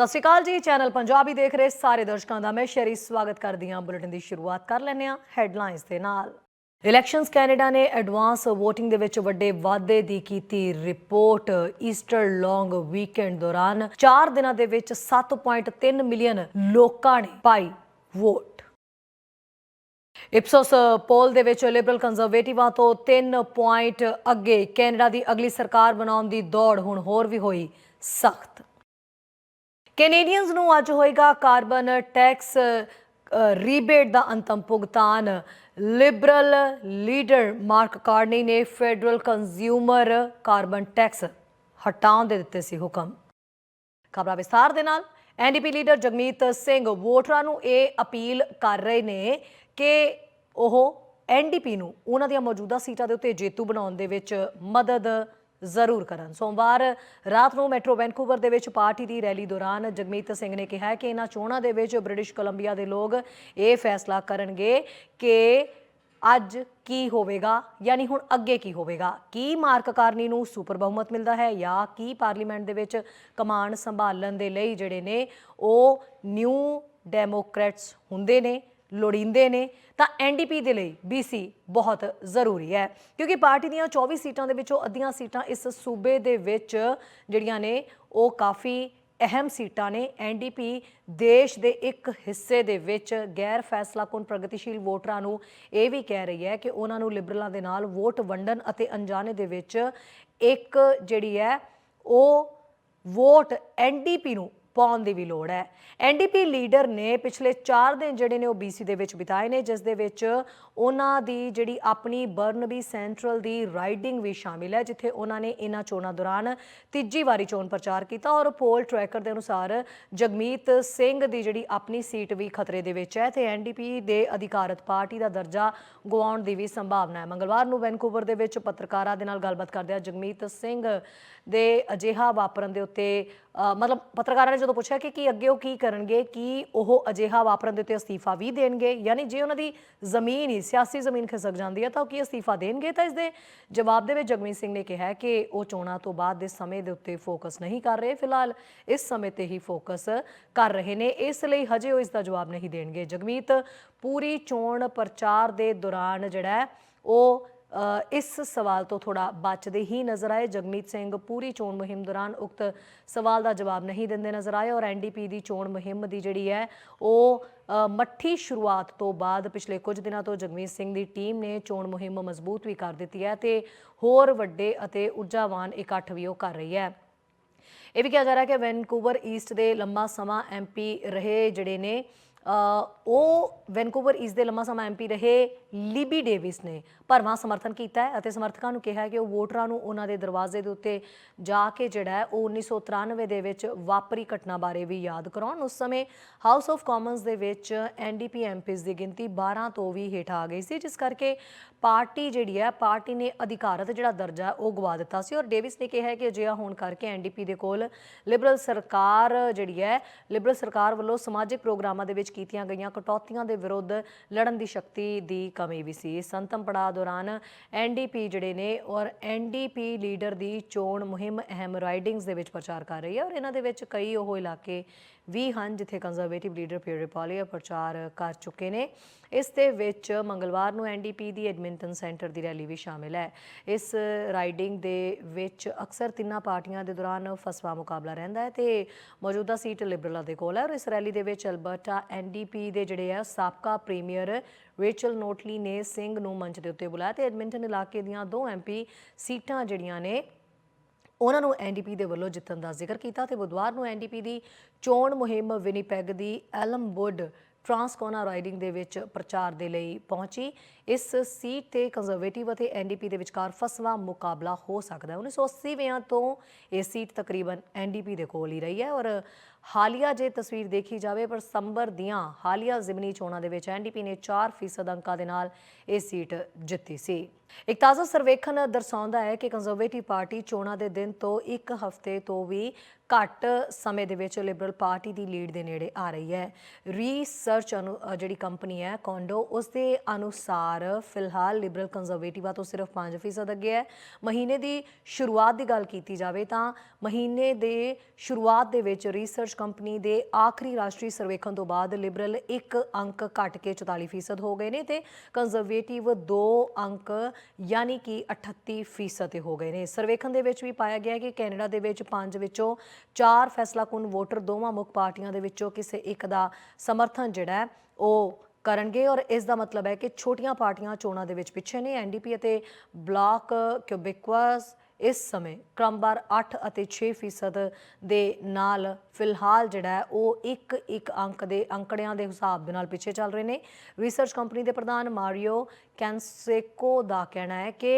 ਸਤਿ ਸ਼੍ਰੀ ਅਕਾਲ ਜੀ, ਚੈਨਲ ਪੰਜਾਬੀ ਦੇਖ ਰਹੇ ਸਾਰੇ ਦਰਸ਼ਕਾਂ ਦਾ ਮੈਂ ਸ਼ਰੀ ਸਵਾਗਤ ਕਰਦੀ ਹਾਂ। ਬੁਲੇਟਿਨ ਦੀ ਸ਼ੁਰੂਆਤ ਕਰ ਲੈਂਦੇ ਹਾਂ ਹੈਡਲਾਈਨਸ ਦੇ ਨਾਲ। ਇਲੈਕਸ਼ਨਸ ਕੈਨੇਡਾ ਨੇ ਐਡਵਾਂਸ VOTING ਦੇ ਵਿੱਚ ਵੱਡੇ ਵਾਅਦੇ ਦੀ ਕੀਤੀ ਰਿਪੋਰਟ ਈਸਟਰ ਲੌਂਗ ਵੀਕਐਂਡ ਦੌਰਾਨ। 4 ਦਿਨਾਂ ਦੇ ਵਿੱਚ 7.3 ਮਿਲੀਅਨ ਲੋਕਾਂ ਨੇ ਪਾਈ ਵੋਟ। ਇਪਸੋਸ ਪੋਲ ਦੇ ਵਿੱਚ ਲਿਬਰਲ ਕੰਜ਼ਰਵੇਟਿਵਾਂ ਤੋਂ 3 ਪੁਆਇੰਟ ਅੱਗੇ। ਕੈਨੇਡਾ ਦੀ ਅਗਲੀ ਸਰਕਾਰ ਬਣਾਉਣ ਦੀ ਦੌੜ ਹੁਣ ਹੋਰ ਵੀ ਹੋਈ ਸਖਤ। ਕੈਨੇਡੀਅਨਸ ਨੂੰ ਅੱਜ ਹੋਏਗਾ ਕਾਰਬਨ ਟੈਕਸ ਰੀਬੇਟ ਦਾ ਅੰਤਮ ਭੁਗਤਾਨ। ਲਿਬਰਲ ਲੀਡਰ ਮਾਰਕ ਕਾਰਨੀ ਨੇ ਫੈਡਰਲ ਕੰਜ਼ਿਊਮਰ ਕਾਰਬਨ ਟੈਕਸ ਹਟਾਉਣ ਦੇ ਦਿੱਤੇ ਸੀ ਹੁਕਮ। ਖਬਰਾਂ ਵਿਸਥਾਰ ਦੇ ਨਾਲ ਐਨਡੀਪੀ ਲੀਡਰ ਜਗਮੀਤ ਸਿੰਘ ਵੋਟਰਾਂ ਨੂੰ ਇਹ ਅਪੀਲ ਕਰ ਰਹੇ ਨੇ ਕਿ ਉਹ ਐਨਡੀਪੀ ਨੂੰ ਉਹਨਾਂ ਦੀਆਂ ਮੌਜੂਦਾ ਸੀਟਾਂ ਦੇ ਉੱਤੇ ਜੇਤੂ ਬਣਾਉਣ ਦੇ ਵਿੱਚ ਮਦਦ ਜ਼ਰੂਰ ਕਰਨ। ਸੋਮਵਾਰ ਰਾਤ ਨੂੰ ਮੈਟਰੋ ਵੈਨਕੂਵਰ ਦੇ ਵਿੱਚ ਪਾਰਟੀ ਦੀ ਰੈਲੀ ਦੌਰਾਨ ਜਗਮੀਤ ਸਿੰਘ ਨੇ ਕਿਹਾ ਕਿ ਇਹਨਾਂ ਚੋਣਾਂ ਦੇ ਵਿੱਚ ਬ੍ਰਿਟਿਸ਼ ਕੋਲੰਬੀਆ ਦੇ ਲੋਕ ਇਹ ਫੈਸਲਾ ਕਰਨਗੇ ਕਿ ਅੱਜ ਕੀ ਹੋਵੇਗਾ, ਯਾਨੀ ਹੁਣ ਅੱਗੇ ਕੀ ਹੋਵੇਗਾ। ਕੀ ਮਾਰਕ ਕਾਰਨੀ ਨੂੰ ਸੁਪਰ ਬਹੁਮਤ ਮਿਲਦਾ ਹੈ ਜਾਂ ਕੀ ਪਾਰਲੀਮੈਂਟ ਦੇ ਵਿੱਚ ਕਮਾਂਡ ਸੰਭਾਲਣ ਦੇ ਲਈ ਜਿਹੜੇ ਨੇ ਉਹ ਨਿਊ ਡੈਮੋਕ੍ਰੇਟਸ ਹੁੰਦੇ ਨੇ, ਲੋੜੀਂਦੇ ਨੇ ਤਾਂ ਐਨਡੀਪੀ ਦੇ ਲਈ ਬੀਸੀ ਬਹੁਤ ਜ਼ਰੂਰੀ ਹੈ। ਕਿਉਂਕਿ ਪਾਰਟੀ ਦੀਆਂ 24 ਸੀਟਾਂ ਦੇ ਵਿੱਚੋਂ ਅੱਧੀਆਂ ਸੀਟਾਂ ਇਸ ਸੂਬੇ ਦੇ ਵਿੱਚ ਜਿਹੜੀਆਂ ਨੇ, ਉਹ ਕਾਫੀ ਅਹਿਮ ਸੀਟਾਂ ਨੇ। ਐਨਡੀਪੀ ਦੇਸ਼ ਦੇ ਇੱਕ ਹਿੱਸੇ ਦੇ ਵਿੱਚ ਗੈਰ ਫੈਸਲਾਕੁਨ ਪ੍ਰਗਤੀਸ਼ੀਲ ਵੋਟਰਾਂ ਨੂੰ ਇਹ ਵੀ ਕਹਿ ਰਹੀ ਹੈ ਕਿ ਉਹਨਾਂ ਨੂੰ ਲਿਬਰਲਾਂ ਦੇ ਨਾਲ ਵੋਟ ਵੰਡਣ ਅਤੇ ਅਣਜਾਣੇ ਦੇ ਵਿੱਚ ਇੱਕ ਜਿਹੜੀ ਹੈ, ਉਹ ਵੋਟ ਐਨਡੀਪੀ ਨੂੰ ਪਾਉਣ ਦੀ ਵੀ ਲੋੜ ਹੈ। ਐਨਡੀਪੀ ਲੀਡਰ ਨੇ ਪਿਛਲੇ 4 ਦਿਨ ਜਿਹੜੇ ਨੇ ਉਹ ਬੀਸੀ ਦੇ ਵਿੱਚ ਬਿਤਾਏ ਨੇ, ਜਿਸ ਦੇ ਵਿੱਚ ਉਹਨਾਂ ਦੀ ਜਿਹੜੀ ਆਪਣੀ ਬਰਨਬੀ ਸੈਂਟਰਲ ਦੀ ਰਾਈਡਿੰਗ ਵੀ ਸ਼ਾਮਿਲ ਹੈ, ਜਿੱਥੇ ਉਹਨਾਂ ਨੇ ਇਹਨਾਂ ਚੋਣਾਂ ਦੌਰਾਨ ਤੀਜੀ ਵਾਰੀ ਚੋਣ ਪ੍ਰਚਾਰ ਕੀਤਾ ਔਰ ਪੋਲ ਟਰੈਕਰ ਦੇ ਅਨੁਸਾਰ ਜਗਮੀਤ ਸਿੰਘ ਦੀ ਜਿਹੜੀ ਆਪਣੀ ਸੀਟ ਵੀ ਖਤਰੇ ਦੇ ਵਿੱਚ ਹੈ ਤੇ ਐਨਡੀਪੀ ਦੇ ਅਧਿਕਾਰਤ ਪਾਰਟੀ ਦਾ ਦਰਜਾ ਗਵਾਉਣ ਦੀ ਵੀ ਸੰਭਾਵਨਾ ਹੈ। ਮੰਗਲਵਾਰ ਨੂੰ ਵੈਨਕੂਵਰ ਦੇ ਵਿੱਚ ਪੱਤਰਕਾਰਾਂ ਦੇ ਨਾਲ ਗੱਲਬਾਤ ਕਰਦਿਆਂ ਜਗਮੀਤ ਸਿੰਘ ਦੇ ਅਜਿਹਾ ਵਾਪਰਨ ਦੇ ਉੱਤੇ ਮਤਲਬ ਪੱਤਰਕਾਰਾਂ ਜਦੋਂ ਪੁੱਛਿਆ ਕਿ ਕੀ ਅੱਗੇ ਉਹ ਕੀ ਕਰਨਗੇ, ਕੀ ਉਹ ਅਜਿਹਾ ਵਾਪਰਨ ਦੇ ਉੱਤੇ ਅਸਤੀਫਾ ਵੀ ਦੇਣਗੇ, ਯਾਨੀ ਜੇ ਉਹਨਾਂ ਦੀ ਜ਼ਮੀਨ ਹੀ, ਸਿਆਸੀ ਜ਼ਮੀਨ ਖਿਸਕ ਜਾਂਦੀ ਹੈ, ਤਾਂ ਉਹ ਕੀ ਅਸਤੀਫਾ ਦੇਣਗੇ? ਤਾਂ ਇਸ ਦੇ ਜਵਾਬ ਦੇ ਵਿੱਚ ਜਗਮੀਤ ਸਿੰਘ ਨੇ ਕਿਹਾ ਕਿ ਉਹ ਚੋਣਾਂ ਤੋਂ ਬਾਅਦ ਦੇ ਸਮੇਂ ਦੇ ਉੱਤੇ ਫੋਕਸ ਨਹੀਂ ਕਰ ਰਹੇ। ਫਿਲਹਾਲ ਇਸ ਸਮੇਂ ਤੇ ਹੀ ਫੋਕਸ ਕਰ ਰਹੇ ਨੇ। ਇਸ ਲਈ ਹਜੇ ਉਹ ਇਸ ਦਾ ਜਵਾਬ ਨਹੀਂ ਦੇਣਗੇ। ਜਗਮੀਤ, ਪੂਰੀ ਚੋਣ ਪ੍ਰਚਾਰ ਦੇ ਦੌਰਾਨ ਜਿਹੜਾ ਉਹ ਇਸ ਸਵਾਲ ਤੋਂ ਥੋੜਾ ਬਚਦੇ ਹੀ ਨਜ਼ਰ ਆਏ। ਜਗਮੀਤ ਸਿੰਘ ਪੂਰੀ ਚੋਣ ਮੁਹਿੰਮ ਦੌਰਾਨ ਉਕਤ ਸਵਾਲ ਦਾ ਜਵਾਬ ਨਹੀਂ ਦਿੰਦੇ ਨਜ਼ਰ ਆਏ ਔਰ ਐਨਡੀਪੀ ਦੀ ਚੋਣ ਮੁਹਿੰਮ ਦੀ ਜਿਹੜੀ ਹੈ, ਉਹ ਮੱਠੀ ਸ਼ੁਰੂਆਤ ਤੋਂ ਬਾਅਦ ਪਿਛਲੇ ਕੁਝ ਦਿਨਾਂ ਤੋਂ ਜਗਮੀਤ ਸਿੰਘ ਦੀ ਟੀਮ ਨੇ ਚੋਣ ਮੁਹਿੰਮ ਮਜ਼ਬੂਤ ਵੀ ਕਰ ਦਿੱਤੀ ਹੈ ਤੇ ਹੋਰ ਵੱਡੇ ਅਤੇ ਊਰਜਾਵਾਨ ਇਕੱਠ ਵੀ ਉਹ ਕਰ ਰਹੀ ਹੈ। ਇਹ ਵੀ ਕਿਹਾ ਜਾ ਰਿਹਾ ਕਿ ਵੈਨਕੂਵਰ ਈਸਟ ਦੇ ਲੰਮਾ ਸਮਾਂ ਐਮਪੀ ਰਹੇ ਜਿਹੜੇ ਨੇ ਉਹ ਵੈਨਕੂਵਰ ਈਸਟ ਦੇ ਲੰਮਾ ਸਮਾਂ ਐਮਪੀ ਰਹੇ ਲੀਬੀ ਡੇਵਿਸ ਨੇ। ਭਰਵਾਂ ਸਮਰਥਨ ਕੀਤਾ ਹੈ ਅਤੇ ਸਮਰਥਕਾਂ ਨੂੰ ਕਿਹਾ ਹੈ ਕਿ ਉਹ ਵੋਟਰਾਂ ਨੂੰ ਉਹਨਾਂ ਦੇ ਦਰਵਾਜ਼ੇ ਦੇ ਉੱਤੇ ਜਾ ਕੇ ਜਿਹੜਾ ਹੈ ਉਹ 1993 ਦੇ ਵਿੱਚ ਵਾਪਰੀ ਘਟਨਾ ਬਾਰੇ ਵੀ ਯਾਦ ਕਰਾਉਣ। ਉਸ ਸਮੇਂ ਹਾਊਸ ਆਫ ਕਾਮਨਸ ਦੇ ਵਿੱਚ ਐਨਡੀਪੀ ਐਮਪੀਸ ਦੀ ਗਿਣਤੀ 12 ਤੋਂ ਵੀ ਹੇਠ ਆ ਗਈ ਸੀ, ਜਿਸ ਕਰਕੇ ਪਾਰਟੀ ਜਿਹੜੀ ਹੈ, ਪਾਰਟੀ ਨੇ ਅਧਿਕਾਰਤ ਜਿਹੜਾ ਦਰਜਾ ਉਹ ਗਵਾ ਦਿੱਤਾ ਸੀ। ਔਰ ਡੇਵਿਸ ਨੇ ਕਿਹਾ ਹੈ ਕਿ ਅਜਿਹਾ ਹੋਣ ਕਰਕੇ ਐਨਡੀਪੀ ਦੇ ਕੋਲ ਲਿਬਰਲ ਸਰਕਾਰ ਜਿਹੜੀ ਹੈ ਲਿਬਰਲ ਸਰਕਾਰ ਵੱਲੋਂ ਸਮਾਜਿਕ ਪ੍ਰੋਗਰਾਮਾਂ ਦੇ ਵਿੱਚ ਕੀਤੀਆਂ ਗਈਆਂ। ਕਟੌਤੀਆਂ ਦੇ ਵਿਰੁੱਧ ਲੜਨ ਦੀ ਸ਼ਕਤੀ ਦੀ ਕਮੀ ਵੀ ਸੀ। ਸੰਤਮ ਪੜਾਅ ਦੌਰਾਨ ਐਨਡੀਪੀ ਜਿਹੜੇ ਨੇ ਔਰ ਐਨਡੀਪੀ ਲੀਡਰ ਦੀ ਚੋਣ ਮੁਹਿੰਮ ਅਹਿਮ ਰਾਈਡਿੰਗਸ ਦੇ ਵਿੱਚ ਪ੍ਰਚਾਰ ਕਰ ਰਹੀ ਹੈ ਔਰ ਇਹਨਾਂ ਦੇ ਵਿੱਚ ਕਈ ਉਹ ਇਲਾਕੇ ਵੀ ਹਨ ਜਿੱਥੇ ਕੰਜ਼ਰਵੇਟਿਵ ਲੀਡਰ ਪੀਅਰ ਪਾਲੀਆ ਪ੍ਰਚਾਰ ਕਰ ਚੁੱਕੇ ਨੇ। ਇਸ ਦੇ ਵਿੱਚ ਮੰਗਲਵਾਰ ਨੂੰ ਐਨਡੀਪੀ ਦੀ ਐਡਮਿੰਟਨ ਸੈਂਟਰ ਦੀ ਰੈਲੀ ਵੀ ਸ਼ਾਮਿਲ ਹੈ। ਇਸ ਰਾਈਡਿੰਗ ਦੇ ਵਿੱਚ ਅਕਸਰ ਤਿੰਨਾਂ ਪਾਰਟੀਆਂ ਦੇ ਦੌਰਾਨ ਫਸਵਾ ਮੁਕਾਬਲਾ ਰਹਿੰਦਾ ਹੈ ਤੇ ਮੌਜੂਦਾ ਸੀਟ ਲਿਬਰਲਾਂ ਦੇ ਕੋਲ ਹੈ ਔਰ ਇਸ ਰੈਲੀ ਦੇ ਵਿੱਚ ਅਲਬਰਟਾ ਐਨਡੀਪੀ ਦੇ ਜਿਹੜੇ ਆ ਸਾਬਕਾ ਪ੍ਰੀਮੀਅਰ ਰੇਚਲ ਨੋਟਲੀ ਨੇ ਸਿੰਘ ਨੂੰ ਮੰਚ ਦੇ ਉੱਤੇ ਬੁਲਾਇਆ ਤੇ ਐਡਮਿੰਟਨ ਇਲਾਕੇ ਦੀਆਂ ਦੋ ਐਮਪੀ ਸੀਟਾਂ ਜਿਹੜੀਆਂ ਨੇ, ਉਹਨਾਂ ਨੂੰ ਐਨਡੀਪੀ ਦੇ ਵੱਲੋਂ ਜਿੱਤਣ ਦਾ ਜ਼ਿਕਰ ਕੀਤਾ ਤੇ ਬੁੱਧਵਾਰ ਨੂੰ ਐਨਡੀਪੀ ਦੀ ਚੋਣ ਮੁਹਿੰਮ ਵਿਨੀਪੈਗ ਦੀ ਐਲਮਵੁੱਡ ਟਰਾਂਸਕੋਨਾ ਰਾਈਡਿੰਗ ਦੇ ਵਿੱਚ ਪ੍ਰਚਾਰ ਦੇ ਲਈ ਪਹੁੰਚੀ। ਇਸ ਸੀਟ ਤੇ ਕੰਜ਼ਰਵੇਟਿਵ ਅਤੇ ਐਨਡੀਪੀ ਦੇ ਵਿਚਕਾਰ ਫਸਵਾ ਮੁਕਾਬਲਾ ਹੋ ਸਕਦਾ ਹੈ। 1980 ਵਿਆਂ ਤੋਂ ਇਹ ਸੀਟ ਤਕਰੀਬਨ ਐਨਡੀਪੀ ਦੇ ਕੋਲ ਹੀ ਰਹੀ ਹੈ ਔਰ ਹਾਲੀਆ ਜੇ ਤਸਵੀਰ ਦੇਖੀ ਜਾਵੇ ਪਰ ਸੰਬਰ ਦੀਆਂ ਹਾਲੀਆ ਜ਼ਿਮਨੀ ਚੋਣਾਂ ਦੇ ਵਿੱਚ ਐਨਡੀਪੀ ਨੇ 4% ਅੰਕਾਂ ਦੇ ਨਾਲ ਇਹ ਸੀਟ ਜਿੱਤੀ ਸੀ। ਇੱਕ ਤਾਜ਼ਾ ਸਰਵੇਖਣ ਦਰਸਾਉਂਦਾ ਹੈ ਕਿ ਕੰਜ਼ਰਵੇਟਿਵ ਪਾਰਟੀ ਚੋਣਾਂ ਦੇ ਦਿਨ ਤੋਂ ਇੱਕ ਹਫ਼ਤੇ ਤੋਂ ਵੀ ਘੱਟ ਸਮੇਂ ਦੇ ਵਿੱਚ ਲਿਬਰਲ ਪਾਰਟੀ ਦੀ ਲੀਡ ਦੇ ਨੇੜੇ ਆ ਰਹੀ ਹੈ। ਰੀਸਰਚ ਅਨੁ ਜਿਹੜੀ ਕੰਪਨੀ ਹੈ, ਕੋਂਡੋ ਉਸ ਦੇ ਅਨੁਸਾਰ ਫਿਲਹਾਲ ਲਿਬਰਲ ਕੰਜ਼ਰਵੇਟਿਵਾਂ ਤੋਂ ਸਿਰਫ 5% ਅੱਗੇ ਹੈ। ਮਹੀਨੇ ਦੀ ਸ਼ੁਰੂਆਤ ਦੀ ਗੱਲ ਕੀਤੀ ਜਾਵੇ ਤਾਂ ਮਹੀਨੇ ਦੇ ਸ਼ੁਰੂਆਤ ਦੇ ਵਿੱਚ ਰੀਸਰਚ ਕੰਪਨੀ ਦੇ ਆਖਰੀ ਰਾਸ਼ਟਰੀ ਸਰਵੇਖਣ ਤੋਂ ਬਾਅਦ ਲਿਬਰਲ ਇੱਕ ਅੰਕ ਘਟ ਕੇ 44% ਹੋ ਗਏ ਨੇ ਤੇ ਕੰਜ਼ਰਵੇਟਿਵ 2 ਅੰਕ ਯਾਨੀ ਕਿ 38% ਤੇ ਹੋ ਗਏ ਨੇ। ਸਰਵੇਖਣ ਦੇ ਵਿੱਚ ਵੀ ਪਾਇਆ ਗਿਆ ਕਿ ਕੈਨੇਡਾ ਦੇ ਵਿੱਚ ਪੰਜ ਵਿੱਚੋਂ ਚਾਰ ਫੈਸਲਾਕੁਨ ਵੋਟਰ ਦੋਵਾਂ ਮੁੱਖ ਪਾਰਟੀਆਂ ਦੇ ਵਿੱਚੋਂ ਕਿਸੇ ਇੱਕ ਦਾ ਸਮਰਥਨ ਜਿਹੜਾ ਉਹ ਕਰਨਗੇ ਔਰ ਇਸ ਦਾ ਮਤਲਬ ਹੈ ਕਿ ਛੋਟੀਆਂ ਪਾਰਟੀਆਂ ਚੋਣਾਂ ਦੇ ਵਿੱਚ ਪਿੱਛੇ ਨੇ। ਐਨਡੀਪੀ ਅਤੇ ਬਲਾਕ ਕਿਊਬਿਕਵਾਸ ਇਸ ਸਮੇਂ ਕ੍ਰਮਵਾਰ 8 ਅਤੇ 6% ਦੇ ਨਾਲ ਫਿਲਹਾਲ ਜਿਹੜਾ ਉਹ ਇੱਕ ਇੱਕ ਅੰਕ ਦੇ ਅੰਕੜਿਆਂ ਦੇ ਹਿਸਾਬ ਦੇ ਨਾਲ ਪਿੱਛੇ ਚੱਲ ਰਹੇ ਨੇ। ਰਿਸਰਚ ਕੰਪਨੀ ਦੇ ਪ੍ਰਧਾਨ ਮਾਰੀਓ ਕੈਂਸੇਕੋ ਦਾ ਕਹਿਣਾ ਹੈ ਕਿ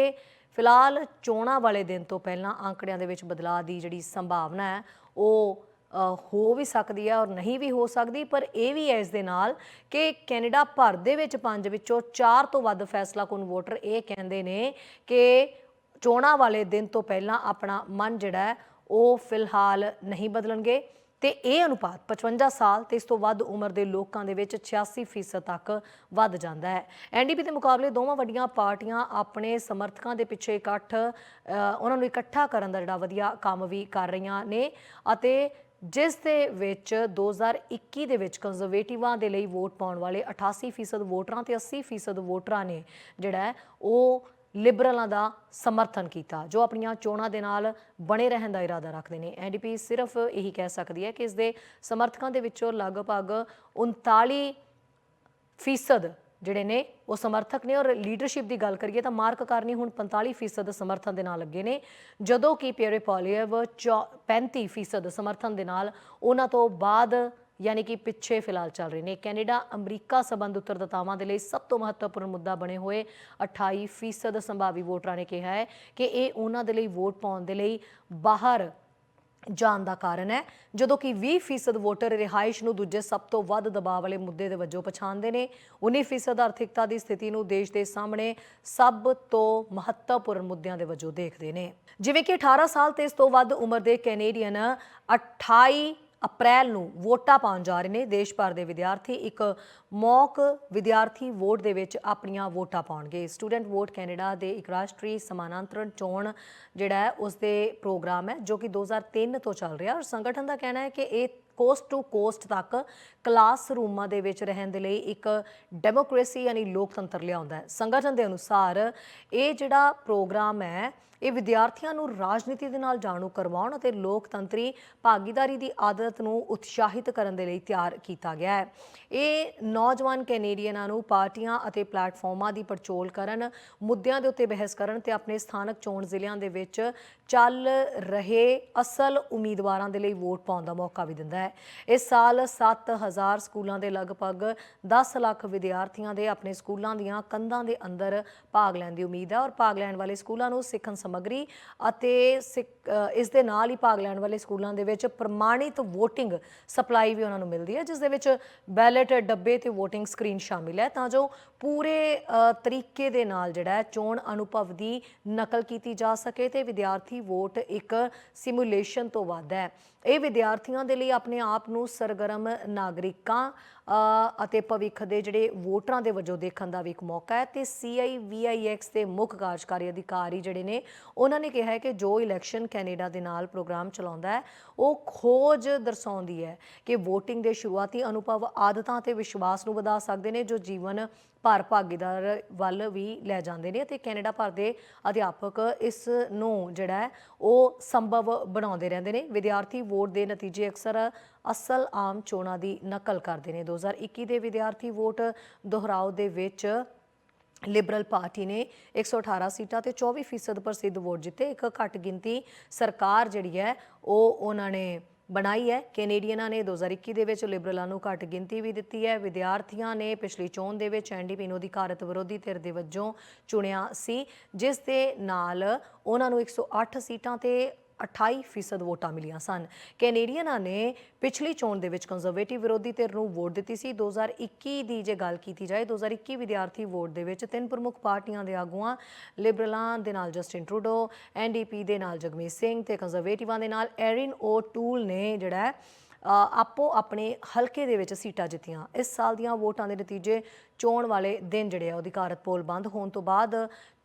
ਫਿਲਹਾਲ ਚੋਣਾਂ ਵਾਲੇ ਦਿਨ ਤੋਂ ਪਹਿਲਾਂ ਅੰਕੜਿਆਂ ਦੇ ਵਿੱਚ ਬਦਲਾਅ ਦੀ ਜਿਹੜੀ ਸੰਭਾਵਨਾ ਹੈ, ਉਹ ਹੋ ਵੀ ਸਕਦੀ ਹੈ ਔਰ ਨਹੀਂ ਵੀ ਹੋ ਸਕਦੀ। ਪਰ ਇਹ ਵੀ ਹੈ ਇਸ ਦੇ ਨਾਲ ਕਿ ਕੈਨੇਡਾ ਭਰ ਦੇ ਵਿੱਚ ਪੰਜ ਵਿੱਚੋਂ ਚਾਰ ਤੋਂ ਵੱਧ ਫੈਸਲਾਕੁਨ ਵੋਟਰ ਇਹ ਕਹਿੰਦੇ ਨੇ ਕਿ ਚੋਣਾਂ ਵਾਲੇ ਦਿਨ ਤੋਂ ਪਹਿਲਾਂ ਆਪਣਾ ਮਨ ਜਿਹੜਾ ਉਹ ਫਿਲਹਾਲ ਨਹੀਂ ਬਦਲਣਗੇ ਤੇ ਇਹ ਅਨੁਪਾਤ 55 ਸਾਲ ਤੇ ਇਸ ਤੋਂ ਵੱਧ ਉਮਰ ਦੇ ਲੋਕਾਂ ਦੇ ਵਿੱਚ 86% ਤੱਕ ਵੱਧ ਜਾਂਦਾ ਹੈ। ਐਨਡੀਪੀ ਦੇ ਮੁਕਾਬਲੇ ਦੋਵਾਂ ਵੱਡੀਆਂ ਪਾਰਟੀਆਂ ਆਪਣੇ ਸਮਰਥਕਾਂ ਦੇ ਪਿੱਛੇ ਇਕੱਠ ਉਹਨਾਂ ਨੂੰ ਇਕੱਠਾ ਕਰਨ ਦਾ ਜਿਹੜਾ ਵਧੀਆ ਕੰਮ ਵੀ ਕਰ ਰਹੀਆਂ ਨੇ ਅਤੇ ਜਿਸ ਦੇ ਵਿੱਚ 2021 ਦੇ ਵਿੱਚ ਕੰਜ਼ਰਵੇਟਿਵਾਂ ਦੇ ਲਈ ਵੋਟ ਪਾਉਣ ਵਾਲੇ 88% ਵੋਟਰਾਂ ਤੇ 80% ਵੋਟਰਾਂ ਨੇ ਜਿਹੜਾ ਉਹ ਲਿਬਰਲਾਂ ਦਾ ਸਮਰਥਨ ਕੀਤਾ, ਜੋ ਆਪਣੀਆਂ ਚੋਣਾਂ ਦੇ ਨਾਲ ਬਣੇ ਰਹਿਣ ਦਾ ਇਰਾਦਾ ਰੱਖਦੇ ਨੇ। ਐਨਡੀਪੀ ਸਿਰਫ ਇਹੀ ਕਹਿ ਸਕਦੀ ਹੈ ਕਿ ਇਸ ਦੇ ਸਮਰਥਕਾਂ ਦੇ ਵਿੱਚੋਂ ਲਗਭਗ 39 ਫੀਸਦ ਜਿਹੜੇ ਨੇ, ਉਹ ਸਮਰਥਕ ਨੇ। ਔਰ ਲੀਡਰਸ਼ਿਪ ਦੀ ਗੱਲ ਕਰੀਏ ਤਾਂ ਮਾਰਕ ਕਰਨੀ ਹੁਣ 45% ਸਮਰਥਨ ਦੇ ਨਾਲ ਲੱਗੇ ਨੇ, ਜਦੋਂ ਕਿ ਪਿਅਰੇ ਪੋਲੀਅਵ 35% ਸਮਰਥਨ ਦੇ ਨਾਲ ਉਹਨਾਂ ਤੋਂ ਬਾਅਦ ਯਾਨੀ ਕਿ ਪਿੱਛੇ ਫਿਲਹਾਲ ਚੱਲ ਰਹੇ ਨੇ। ਕੈਨੇਡਾ, ਅਮਰੀਕਾ ਸਬੰਧ ਉੱਤਰਦਾਤਾਵਾਂ ਦੇ ਲਈ ਸਭ ਤੋਂ ਮਹੱਤਵਪੂਰਨ ਮੁੱਦਾ ਬਣੇ ਹੋਏ 28% ਸੰਭਾਵੀ ਵੋਟਰਾਂ ਨੇ ਕਿਹਾ ਹੈ ਕਿ ਇਹ ਉਹਨਾਂ ਦੇ ਲਈ ਵੋਟ ਪਾਉਣ ਦੇ ਲਈ ਬਾਹਰ ਜਾਣ ਦਾ ਕਾਰਨ ਹੈ। ਜਦੋਂ ਕਿ 20% ਵੋਟਰ ਰਿਹਾਇਸ਼ ਨੂੰ ਦੂਜੇ ਸਭ ਤੋਂ ਵੱਧ ਦਬਾਅ ਵਾਲੇ ਮੁੱਦੇ ਦੇ ਵਜੋਂ ਪਛਾਣਦੇ ਨੇ। 19% ਆਰਥਿਕਤਾ ਦੀ ਸਥਿਤੀ ਨੂੰ ਦੇਸ਼ ਦੇ ਸਾਹਮਣੇ ਸਭ ਤੋਂ ਮਹੱਤਵਪੂਰਨ ਮੁੱਦਿਆਂ ਦੇ ਵਜੋਂ ਦੇਖਦੇ ਨੇ। ਜਿਵੇਂ ਕਿ 18 ਸਾਲ ਤੇ ਇਸ ਤੋਂ ਵੱਧ ਉਮਰ ਦੇ ਕੈਨੇਡੀਅਨ 28 ਅਪ੍ਰੈਲ ਨੂੰ ਵੋਟਾਂ ਪਾਉਣ ਜਾ ਰਹੇ ਨੇ। ਦੇਸ਼ ਭਰ ਦੇ ਵਿਦਿਆਰਥੀ ਇੱਕ ਮੌਕ ਵਿਦਿਆਰਥੀ ਵੋਟ ਦੇ ਵਿੱਚ ਆਪਣੀਆਂ ਵੋਟਾਂ ਪਾਉਣਗੇ। ਸਟੂਡੈਂਟ ਵੋਟ ਕੈਨੇਡਾ ਦੇ ਇੱਕ ਰਾਸ਼ਟਰੀ ਸਮਾਨਾਂਤਰਨ ਚੋਣ ਜਿਹੜਾ ਹੈ, ਉਸ ਦੇ ਪ੍ਰੋਗਰਾਮ ਹੈ, ਜੋ ਕਿ 2003 ਤੋਂ ਚੱਲ ਰਿਹਾ ਔਰ ਸੰਗਠਨ ਦਾ ਕਹਿਣਾ ਹੈ ਕਿ ਇਹ ਕੋਸਟ ਟੂ ਕੋਸਟ ਤੱਕ ਕਲਾਸ ਰੂਮਾਂ ਦੇ ਵਿੱਚ ਰਹਿਣ ਦੇ ਲਈ ਇੱਕ ਡੈਮੋਕ੍ਰੇਸੀ ਯਾਨੀ ਲੋਕਤੰਤਰ ਲਿਆਉਂਦਾ ਹੈ। ਸੰਗਠਨ ਦੇ ਅਨੁਸਾਰ ਇਹ ਜਿਹੜਾ ਪ੍ਰੋਗਰਾਮ ਹੈ ਇਹ ਵਿਦਿਆਰਥੀਆਂ ਨੂੰ ਰਾਜਨੀਤੀ ਦੇ ਨਾਲ ਜਾਣੂ ਕਰਵਾਉਣ ਅਤੇ ਲੋਕਤੰਤਰੀ ਭਾਗੀਦਾਰੀ ਦੀ ਆਦਤ ਨੂੰ ਉਤਸ਼ਾਹਿਤ ਕਰਨ ਦੇ ਲਈ ਤਿਆਰ ਕੀਤਾ ਗਿਆ ਹੈ। ਇਹ ਨੌਜਵਾਨ ਕੈਨੇਡੀਅਨਾਂ ਨੂੰ ਪਾਰਟੀਆਂ ਅਤੇ ਪਲੇਟਫਾਰਮਾਂ ਦੀ ਪੜਚੋਲ ਕਰਨ, ਮੁੱਦਿਆਂ ਦੇ ਉੱਤੇ ਬਹਿਸ ਕਰਨ ਤੇ ਆਪਣੇ ਸਥਾਨਕ ਚੋਣ ਜ਼ਿਲ੍ਹਿਆਂ ਦੇ ਵਿੱਚ ਚੱਲ ਰਹੇ ਅਸਲ ਉਮੀਦਵਾਰਾਂ ਦੇ ਲਈ ਵੋਟ ਪਾਉਣ ਦਾ ਮੌਕਾ ਵੀ ਦਿੰਦਾ ਹੈ। ਇਸ ਸਾਲ 7000 ਸਕੂਲਾਂ ਦੇ ਲਗਭਗ 10 ਲੱਖ ਵਿਦਿਆਰਥੀਆਂ ਦੇ ਆਪਣੇ ਸਕੂਲਾਂ ਦੀਆਂ ਕੰਧਾਂ ਦੇ ਅੰਦਰ ਭਾਗ ਲੈਣ ਦੀ ਉਮੀਦ ਹੈ ਔਰ ਭਾਗ ਲੈਣ ਵਾਲੇ ਸਕੂਲਾਂ ਨੂੰ ਸਿੱਖਣ ਸਮੱਗਰੀ ਅਤੇ ਸਿੱਖ- ਇਸ ਦੇ ਨਾਲ ਹੀ ਭਾਗ ਲੈਣ ਵਾਲੇ ਸਕੂਲਾਂ ਦੇ ਵਿੱਚ ਪ੍ਰਮਾਣਿਤ VOTING ਸਪਲਾਈ ਵੀ ਉਹਨਾਂ ਨੂੰ ਮਿਲਦੀ ਹੈ, ਜਿਸ ਦੇ ਵਿੱਚ ਬੈਲਟ ਡੱਬੇ ਤੇ VOTING ਸਕਰੀਨ ਸ਼ਾਮਿਲ ਹੈ। ਤਾਂ ਜੋ ਪੂਰੇ ਤਰੀਕੇ ਦੇ ਨਾਲ ਜਿਹੜਾ ਹੈ ਚੋਣ ਅਨੁਭਵ ਦੀ ਨਕਲ ਕੀਤੀ ਜਾ ਸਕੇ ਤੇ ਵਿਦਿਆਰਥੀ ਵੋਟ ਇੱਕ ਸਿਮੂਲੇਸ਼ਨ ਤੋਂ ਵੱਧ ਹੈ। ਇਹ ਵਿਦਿਆਰਥੀਆਂ ਦੇ ਲਈ ਆਪਣੇ ਆਪ ਨੂੰ ਸਰਗਰਮ ਨਾਗਰਿਕਾਂ ਅਤੇ ਭਵਿੱਖ ਦੇ ਜਿਹੜੇ ਵੋਟਰਾਂ ਦੇ ਵਜੋਂ ਦੇਖਣ ਦਾ ਵੀ ਇੱਕ ਮੌਕਾ ਹੈ। ਤੇ CIVIX ਦੇ ਮੁੱਖ ਕਾਰਜਕਾਰੀ ਅਧਿਕਾਰੀ ਜਿਹੜੇ ਨੇ, ਉਹਨਾਂ ਨੇ ਕਿਹਾ ਹੈ ਕਿ ਜੋ ਇਲੈਕਸ਼ਨ ਕੈਨੇਡਾ ਦੇ ਨਾਲ ਪ੍ਰੋਗਰਾਮ ਚਲਾਉਂਦਾ ਹੈ, ਉਹ ਖੋਜ ਦਰਸਾਉਂਦੀ ਹੈ ਕਿ VOTING ਦੇ ਸ਼ੁਰੂਆਤੀ ਅਨੁਭਵ ਆਦਤਾਂ ਤੇ ਵਿਸ਼ਵਾਸ ਨੂੰ ਵਧਾ ਸਕਦੇ ਨੇ, ਜੋ ਜੀਵਨ ਭਾਰ ਭਾਗੀਦਾਰ ਵੱਲ ਵੀ ਲੈ ਜਾਂਦੇ ਨੇ ਅਤੇ ਕੈਨੇਡਾ ਭਰ ਦੇ ਅਧਿਆਪਕ ਇਸ ਨੂੰ ਜਿਹੜਾ ਉਹ ਸੰਭਵ ਬਣਾਉਂਦੇ ਰਹਿੰਦੇ ਨੇ। ਵਿਦਿਆਰਥੀ ਵੋਟ ਦੇ ਨਤੀਜੇ ਅਕਸਰ ਅਸਲ ਆਮ ਚੋਣਾਂ ਦੀ ਨਕਲ ਕਰਦੇ ਨੇ। 2021 ਦੇ ਵਿਦਿਆਰਥੀ ਵੋਟ ਦੁਹਰਾਓ ਦੇ ਵਿੱਚ ਲਿਬਰਲ ਪਾਰਟੀ ਨੇ 118 ਸੀਟਾਂ ਤੇ 24% ਪ੍ਰਸਿੱਧ ਵੋਟ ਜਿੱਤੇ। ਇੱਕ ਘੱਟ ਗਿਣਤੀ ਸਰਕਾਰ ਜਿਹੜੀ ਹੈ, ਉਹ ਉਹਨਾਂ ਨੇ ਬਣਾਈ ਹੈ। ਕੈਨੇਡੀਅਨਾਂ ਨੇ 2021 ਦੇ ਵਿੱਚ ਲਿਬਰਲਾਂ ਨੂੰ ਘੱਟ ਗਿਣਤੀ ਵੀ ਦਿੱਤੀ ਹੈ। ਵਿਦਿਆਰਥੀਆਂ ਨੇ ਪਿਛਲੀ ਚੋਣ ਦੇ ਵਿੱਚ ਐਨਡੀਪੀ ਨੂੰ ਅਧਿਕਾਰਤ ਵਿਰੋਧੀ ਧਿਰ ਦੇ ਵਜੋਂ ਚੁਣਿਆ ਸੀ, ਜਿਸ ਦੇ ਨਾਲ ਉਹਨਾਂ ਨੂੰ 108 ਸੀਟਾਂ ਤੇ 28% ਵੋਟਾਂ ਮਿਲੀਆਂ ਸਨ। ਕੈਨੇਡੀਅਨਾਂ ਨੇ ਪਿਛਲੀ ਚੋਣ ਦੇ ਵਿੱਚ ਕੰਜ਼ਰਵੇਟਿਵ ਵਿਰੋਧੀ ਧਿਰ ਨੂੰ ਵੋਟ ਦਿੱਤੀ ਸੀ। 2021 ਦੀ ਜੇ ਗੱਲ ਕੀਤੀ ਜਾਏ 2021 ਵਿਦਿਆਰਥੀ ਵੋਟ ਦੇ ਵਿੱਚ ਤਿੰਨ ਪ੍ਰਮੁੱਖ ਪਾਰਟੀਆਂ ਦੇ ਆਗੂਆਂ, ਲਿਬਰਲਾਂ ਦੇ ਨਾਲ ਜਸਟਿਨ ਟਰੂਡੋ ਐਨਡੀਪੀ ਦੇ ਨਾਲ ਜਗਮੀਤ ਸਿੰਘ ਤੇ ਕੰਜ਼ਰਵੇਟਿਵਾਂ ਦੇ ਨਾਲ ਐਰਿਨ ਓ ਟੂਲ ਨੇ ਜਿਹੜਾ ਆਪੋ ਆਪਣੇ ਹਲਕੇ ਦੇ ਵਿੱਚ ਸੀਟਾਂ ਜਿੱਤੀਆਂ। ਇਸ ਸਾਲ ਦੀਆਂ ਵੋਟਾਂ ਦੇ ਨਤੀਜੇ ਚੋਣ ਵਾਲੇ ਦਿਨ ਜਿਹੜੇ ਆ ਅਧਿਕਾਰਤ ਪੋਲ ਬੰਦ ਹੋਣ ਤੋਂ ਬਾਅਦ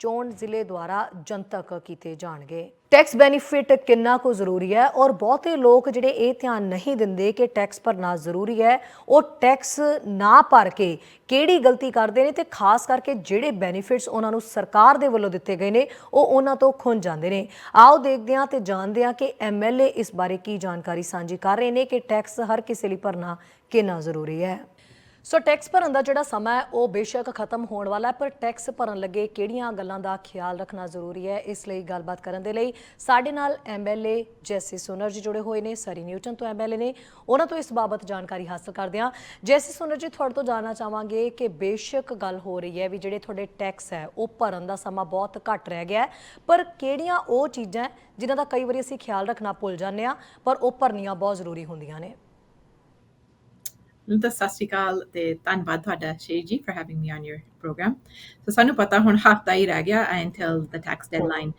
ਚੋਣ ਜ਼ਿਲ੍ਹੇ ਦੁਆਰਾ ਜਨਤਕ ਕੀਤੇ ਜਾਣਗੇ। ਟੈਕਸ ਬੈਨੀਫਿਟ ਕਿੰਨਾ ਕੁ ਜ਼ਰੂਰੀ ਹੈ ਔਰ ਬਹੁਤੇ ਲੋਕ ਜਿਹੜੇ ਇਹ ਧਿਆਨ ਨਹੀਂ ਦਿੰਦੇ ਕਿ ਟੈਕਸ ਭਰਨਾ ਜ਼ਰੂਰੀ ਹੈ, ਉਹ ਟੈਕਸ ਨਾ ਭਰ ਕੇ ਕਿਹੜੀ ਗਲਤੀ ਕਰਦੇ ਨੇ ਤੇ ਖਾਸ ਕਰਕੇ ਜਿਹੜੇ ਬੈਨੀਫਿਟਸ ਉਹਨਾਂ ਨੂੰ ਸਰਕਾਰ ਦੇ ਵੱਲੋਂ ਦਿੱਤੇ ਗਏ ਨੇ, ਉਹ ਉਹਨਾਂ ਤੋਂ ਖੁੰਝ ਜਾਂਦੇ ਨੇ। ਆਓ ਦੇਖਦੇ ਹਾਂ ਤੇ ਜਾਣਦੇ ਹਾਂ ਕਿ ਐਮਐਲਏ ਇਸ ਬਾਰੇ ਕੀ ਜਾਣਕਾਰੀ ਸਾਂਝੀ ਕਰ ਰਹੇ ਨੇ ਕਿ ਟੈਕਸ ਹਰ ਕਿਸੇ ਲਈ ਭਰਨਾ ਕਿੰਨਾ ਜ਼ਰੂਰੀ ਹੈ। ਸੋ ਟੈਕਸ ਭਰਨ ਦਾ ਜਿਹੜਾ ਸਮਾਂ ਹੈ, ਉਹ ਬੇਸ਼ੱਕ ਖਤਮ ਹੋਣ ਵਾਲਾ ਹੈ, ਪਰ ਟੈਕਸ ਭਰਨ ਲੱਗੇ ਕਿਹੜੀਆਂ ਗੱਲਾਂ ਦਾ ਖਿਆਲ ਰੱਖਣਾ ਜ਼ਰੂਰੀ ਹੈ? ਇਸ ਲਈ ਗੱਲਬਾਤ ਕਰਨ ਦੇ ਲਈ ਸਾਡੇ ਨਾਲ ਐਮਐਲਏ ਜੈਸੀ ਸੋਨਰ ਜੀ ਜੁੜੇ ਹੋਏ ਨੇ, ਸਰੀ ਨਿਊਟਨ ਤੋਂ ਐਮਐਲਏ ਨੇ। ਉਹਨਾਂ ਤੋਂ ਇਸ ਬਾਬਤ ਜਾਣਕਾਰੀ ਹਾਸਲ ਕਰਦੇ ਹਾਂ। ਜੈਸੀ ਸੋਨਰ ਜੀ, ਤੁਹਾਡੇ ਤੋਂ ਜਾਣਨਾ ਚਾਹਾਂਗੇ ਕਿ ਬੇਸ਼ੱਕ ਗੱਲ ਹੋ ਰਹੀ ਹੈ ਵੀ ਜਿਹੜੇ ਤੁਹਾਡੇ ਟੈਕਸ ਹੈ, ਉਹ ਭਰਨ ਦਾ ਸਮਾਂ ਬਹੁਤ ਘੱਟ ਰਹਿ ਗਿਆ ਹੈ। ਪਰ ਕਿਹੜੀਆਂ ਉਹ ਚੀਜ਼ਾਂ ਜਿਨ੍ਹਾਂ ਦਾ ਕਈ ਵਾਰੀ ਅਸੀਂ ਖਿਆਲ ਰੱਖਣਾ ਭੁੱਲ ਜਾਂਦੇ ਆ ਪਰ ਉਹ ਭਰਨੀਆਂ ਬਹੁਤ ਜ਼ਰੂਰੀ ਹੁੰਦੀਆਂ ਨੇ। ਤਾਂ ਸਤਿ ਸ਼੍ਰੀ ਅਕਾਲ ਤੇ ਧੰਨਵਾਦ ਤੁਹਾਡਾ Sher ji for having me on your program so ਸਾਨੂੰ ਪਤਾ ਹੁਣ ਹਫਤਾ ਹੀ ਰਹਿ ਗਿਆ until the tax deadline